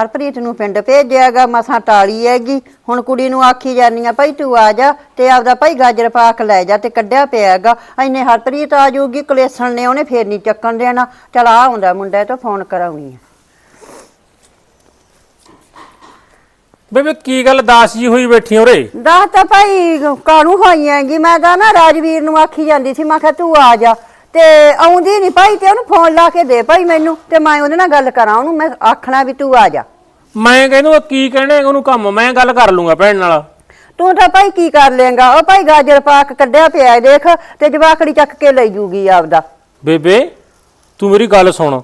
ਹਰਪ੍ਰੀਤ ਨੂੰ ਪਿੰਡ ਭੇਜਿਆਗਾ ਮਸਾਂ ਟਾਲੀ ਹੈਗੀ। ਹੁਣ ਕੁੜੀ ਨੂੰ ਆਖੀ ਜਾਨੀ ਆ ਭਾਈ ਤੂੰ ਆ ਜਾ ਤੇ ਆਪਦਾ ਭਾਈ ਗਾਜਰ ਪਾਕ ਲੈ ਜਾ ਤੇ ਕੱਢਿਆ ਪਿਆਗਾ। ਐਨੇ ਹਰਪ੍ਰੀਤ ਆ ਜਾਊਗੀ ਕਲੇਸਣ ਨੇ ਉਹਨੇ ਫੇਰ ਨਹੀਂ ਚੱਕਣ ਦੇਣਾ। ਚਲ ਆ ਆਉਂਦਾ ਮੁੰਡਾ ਤੋਂ ਫੋਨ ਕਰਾਉਣੀ ਆ। ਬੇਬੇ ਕੀ ਗੱਲ ਦਾਸ ਜੀ ਹੋਈ ਬੈਠੀ ਉਰੇ? ਦੱਸ ਤਾਂ ਭਾਈ ਕਾਹਨੂੰ ਹੋਈ ਹੈਗੀ? ਮੈਂ ਤਾਂ ਨਾ ਰਾਜਵੀਰ ਨੂੰ ਆਖੀ ਜਾਂਦੀ ਸੀ ਮੈਂ ਕਿਹਾ ਤੂੰ ਆ ਜਾ। ਤੇ ਆਉਂਦੀ ਨਹੀਂ ਭਾਈ ਤੇ ਉਹਨੂੰ ਫੋਨ ਲਾ ਕੇ ਦੇ ਭਾਈ ਮੈਨੂੰ ਤੇ ਮੈਂ ਉਹਦੇ ਨਾਲ ਗੱਲ ਕਰਾਂ। ਉਹਨੂੰ ਮੈਂ ਆਖਣਾ ਵੀ ਤੂੰ ਆ ਜਾ। ਮੈਂ ਕਹਿੰਦਾ ਕੀ ਕਹਿਣੇ ਉਹਨੂੰ ਕੰਮ ਮੈਂ ਗੱਲ ਕਰ ਲੂੰਗਾ ਭੈਣ ਨਾਲ। ਤੂੰ ਤਾਂ ਭਾਈ ਕੀ ਕਰ ਲੇਗਾ ਉਹ ਭਾਈ ਗਾਜਰ ਪਾਕ ਕੱਢਿਆ ਪਿਆ ਹੈ, ਦੇਖ ਤੇ ਜਵਾਕੜੀ ਚੱਕ ਕੇ ਲੈ ਜੂਗੀ ਆਪਦਾ। ਬੇਬੇ ਤੂੰ ਮੇਰੀ ਗੱਲ ਸੁਣ।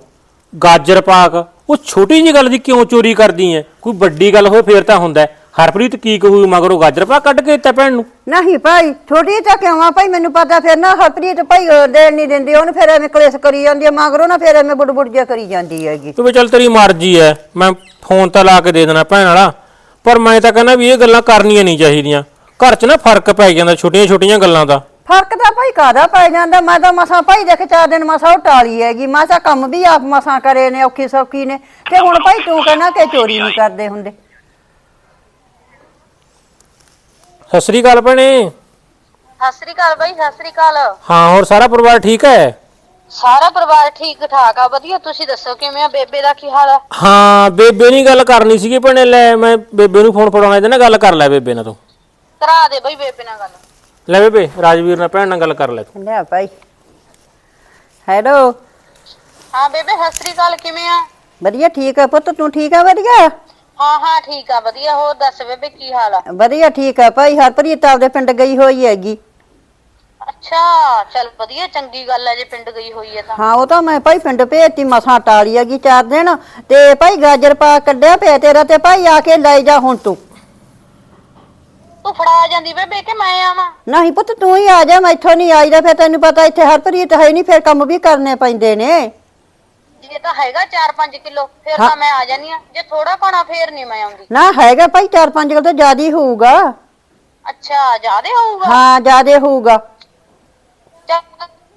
ਗਾਜਰ ਪਾਕ ਉਹ ਛੋਟੀ ਜੀ ਗੱਲ ਦੀ ਕਿਉਂ ਚੋਰੀ ਕਰਦੀ ਐ? ਕੋਈ ਵੱਡੀ ਗੱਲ ਹੋਵੇ ਫੇਰ ਤਾਂ ਹੁੰਦਾ ਹੈ। ਹਰਪ੍ਰੀਤ ਕੀ ਕਹੂ ਮਗਰੋਂ ਗਾਜਰ ਪਾਕ ਕੱਢ ਕੇ ਦਿੱਤਾ ਭੈਣ ਨੂੰ? ਨਹੀਂ ਭਾਈ ਛੋਟੀ ਤਾਂ ਕਿਉਂ ਆ ਭਾਈ? ਮੈਨੂੰ ਪਤਾ ਫਿਰ ਨਾ ਹਰਪ੍ਰੀਤ ਭਾਈ ਅਹ, ਦੇਣ ਨਹੀਂ ਦਿੰਦੀ ਉਹਨੂੰ ਫਿਰ ਐਵੇਂ ਕਲੇਸ਼ ਕਰੀ ਜਾਂਦੀ ਹੈ ਮਗਰੋਂ ਨਾ ਫਿਰ ਐਵੇਂ ਬੁੜਬੁੜ ਜਿਹਾ ਕਰੀ ਜਾਂਦੀ ਹੈਗੀ। ਤੂੰ ਵੀ ਚੱਲ ਤੇਰੀ ਮਰਜ਼ੀ ਐ ਮੈਂ ਫੋਨ ਤਾਂ ਲਾ ਕੇ ਦੇ ਦੇਣਾ ਭੈਣ ਵਾਲਾ। ਪਰ ਮੈਂ ਤਾਂ ਕਹਿੰਦਾ ਵੀ ਇਹ ਗੱਲਾਂ ਕਰਨੀਆਂ ਨਹੀਂ ਚਾਹੀਦੀਆਂ। ਘਰ 'ਚ ਨਾ ਫ਼ਰਕ ਪੈ ਜਾਂਦਾ ਛੋਟੀਆਂ ਛੋਟੀਆਂ ਗੱਲਾਂ ਦਾ। ਫ਼ਰਕ ਤਾਂ ਭਾਈ ਕਾਦਾ ਪੈ ਜਾਂਦਾ? ਮੈਂ ਤਾਂ ਮਸਾਂ ਭਾਈ ਦੇਖ ਚਾਰ ਦਿਨ ਮਸਾਂ ਉਹ ਟਾਲੀ ਹੈਗੀ ਮਸਾਂ ਕੰਮ ਵੀ ਆਪ ਮਸਾਂ ਕਰੇ ਨੇ ਔਖੀ ਸੌਖੀ ਨੇ। ਤੇ ਹੁਣ ਭਾਈ ਤੂੰ ਕਹਿਣਾ ਕਿ ਚੋਰੀ ਨਹੀਂ ਕਰਦੇ ਹੁੰਦੇ। ਸਤਿ ਸ੍ਰੀ ਅਕਾਲ ਭੈਣੇ। ਸਤਿ ਸ੍ਰੀ ਅਕਾਲ ਬਾਈ ਸਤਿ ਸ੍ਰੀ ਅਕਾਲ। ਹਾਂ ਹੋਰ ਸਾਰਾ ਪਰਿਵਾਰ ਠੀਕ ਹੈ? ਸਾਰਾ ਪਰਿਵਾਰ ਠੀਕ ਠਾਕ ਆ ਵਧੀਆ। ਤੁਸੀਂ ਦੱਸੋ ਕਿਵੇਂ ਆ? ਬੇਬੇ ਦਾ ਕੀ ਹਾਲ ਆ? ਹਾਂ ਬੇਬੇ ਨਹੀਂ ਗੱਲ ਕਰਨੀ ਸੀਗੀ ਭੈਣੇ ਲੈ ਮੈਂ ਬੇਬੇ ਨੂੰ ਫੋਨ ਫੜਾਉਣਾ ਇਹਦੇ ਨਾਲ ਗੱਲ ਕਰ ਲੈ ਬੇਬੇ ਨਾਲ ਤੂੰ। ਕਰਾ ਦੇ ਬਾਈ ਬੇਬੇ ਨਾਲ ਗੱਲ। ਲੈ ਬੇਬੇ ਰਾਜਵੀਰ ਨਾਲ ਭੈਣ ਨਾਲ ਗੱਲ ਕਰ ਲੈ ਤੂੰ। ਲਿਆ ਭਾਈ ਹੈਲੋ। ਹਾਂ ਬੇਬੇ ਸਤਿ ਸ੍ਰੀ ਅਕਾਲ ਕਿਵੇਂ ਆ? ਵਧੀਆ ਠੀਕ ਆ ਪੁੱਤ ਤੂੰ ਠੀਕ ਆ ਵਧੀਆ? ਹਾਂ ਹਾਂ ਠੀਕ ਆ ਵਧੀਆ ਹੋਰ ਦੱਸ ਬੇਬੇ ਕੀ ਹਾਲ ਆ? ਵਧੀਆ ਠੀਕ ਆ ਭਾਈ ਹਰਪ੍ਰੀਤ ਆਪਦੇ ਪਿੰਡ ਗਈ ਹੋਈ ਹੈਗੀ। ਅੱਛਾ ਚੱਲ ਵਧੀਆ ਚੰਗੀ ਗੱਲ ਆ ਜੇ ਪਿੰਡ ਗਈ ਹੋਈ ਹੈ ਤਾਂ। ਹਾਂ ਉਹ ਤਾਂ ਮੈਂ ਭਾਈ ਪਿੰਡ ਭੇਜਤੀ ਮਸਾਂ ਟਾਲੀ ਹੈਗੀ ਚਾਰ ਦਿਨ। ਤੇ ਭਾਈ ਗਾਜਰ ਪਾ ਕੱਢਿਆ ਪਿਆ ਤੇਰਾ ਤੇ ਭਾਈ ਆ ਕੇ ਲੈ ਜਾ ਹੁਣ ਤੂੰ। ਤੂੰ ਫੜਾ ਜਾਂਦੀ ਬੇਬੇ ਕਿ ਮੈਂ ਆਵਾਂ? ਨਹੀਂ ਪੁੱਤ ਤੂੰ ਹੀ ਆ ਜਾ ਮੈਥੋਂ ਨਹੀਂ ਆਈਦਾ ਫਿਰ ਤੈਨੂੰ ਪਤਾ ਇੱਥੇ ਹਰਪ੍ਰੀਤ ਹੈ ਨਹੀਂ ਫਿਰ ਕੰਮ ਵੀ ਕਰਨੇ ਪੈਂਦੇ ਨੇ। ਜੇ ਤਾਂ ਹੈਗਾ 4-5 ਕਿਲੋ ਫਿਰ ਤਾਂ ਮੈਂ ਆ ਜਾਨੀ ਆ ਜੇ ਥੋੜਾ ਘਣਾ ਫੇਰ ਨਹੀਂ ਮੈਂ ਆਉਂਦੀ। ਨਾ ਹੈਗਾ ਭਾਈ ਚਾਰ ਪੰਜ ਕਿਲੋ ਤਾਂ ਜ਼ਿਆਦਾ ਹੀ ਹੋਊਗਾ। ਅੱਛਾ ਜ਼ਿਆਦੇ ਹੋਊਗਾ? ਹਾਂ ਜ਼ਿਆਦਾ ਹੋਊਗਾ। ਚੱਲ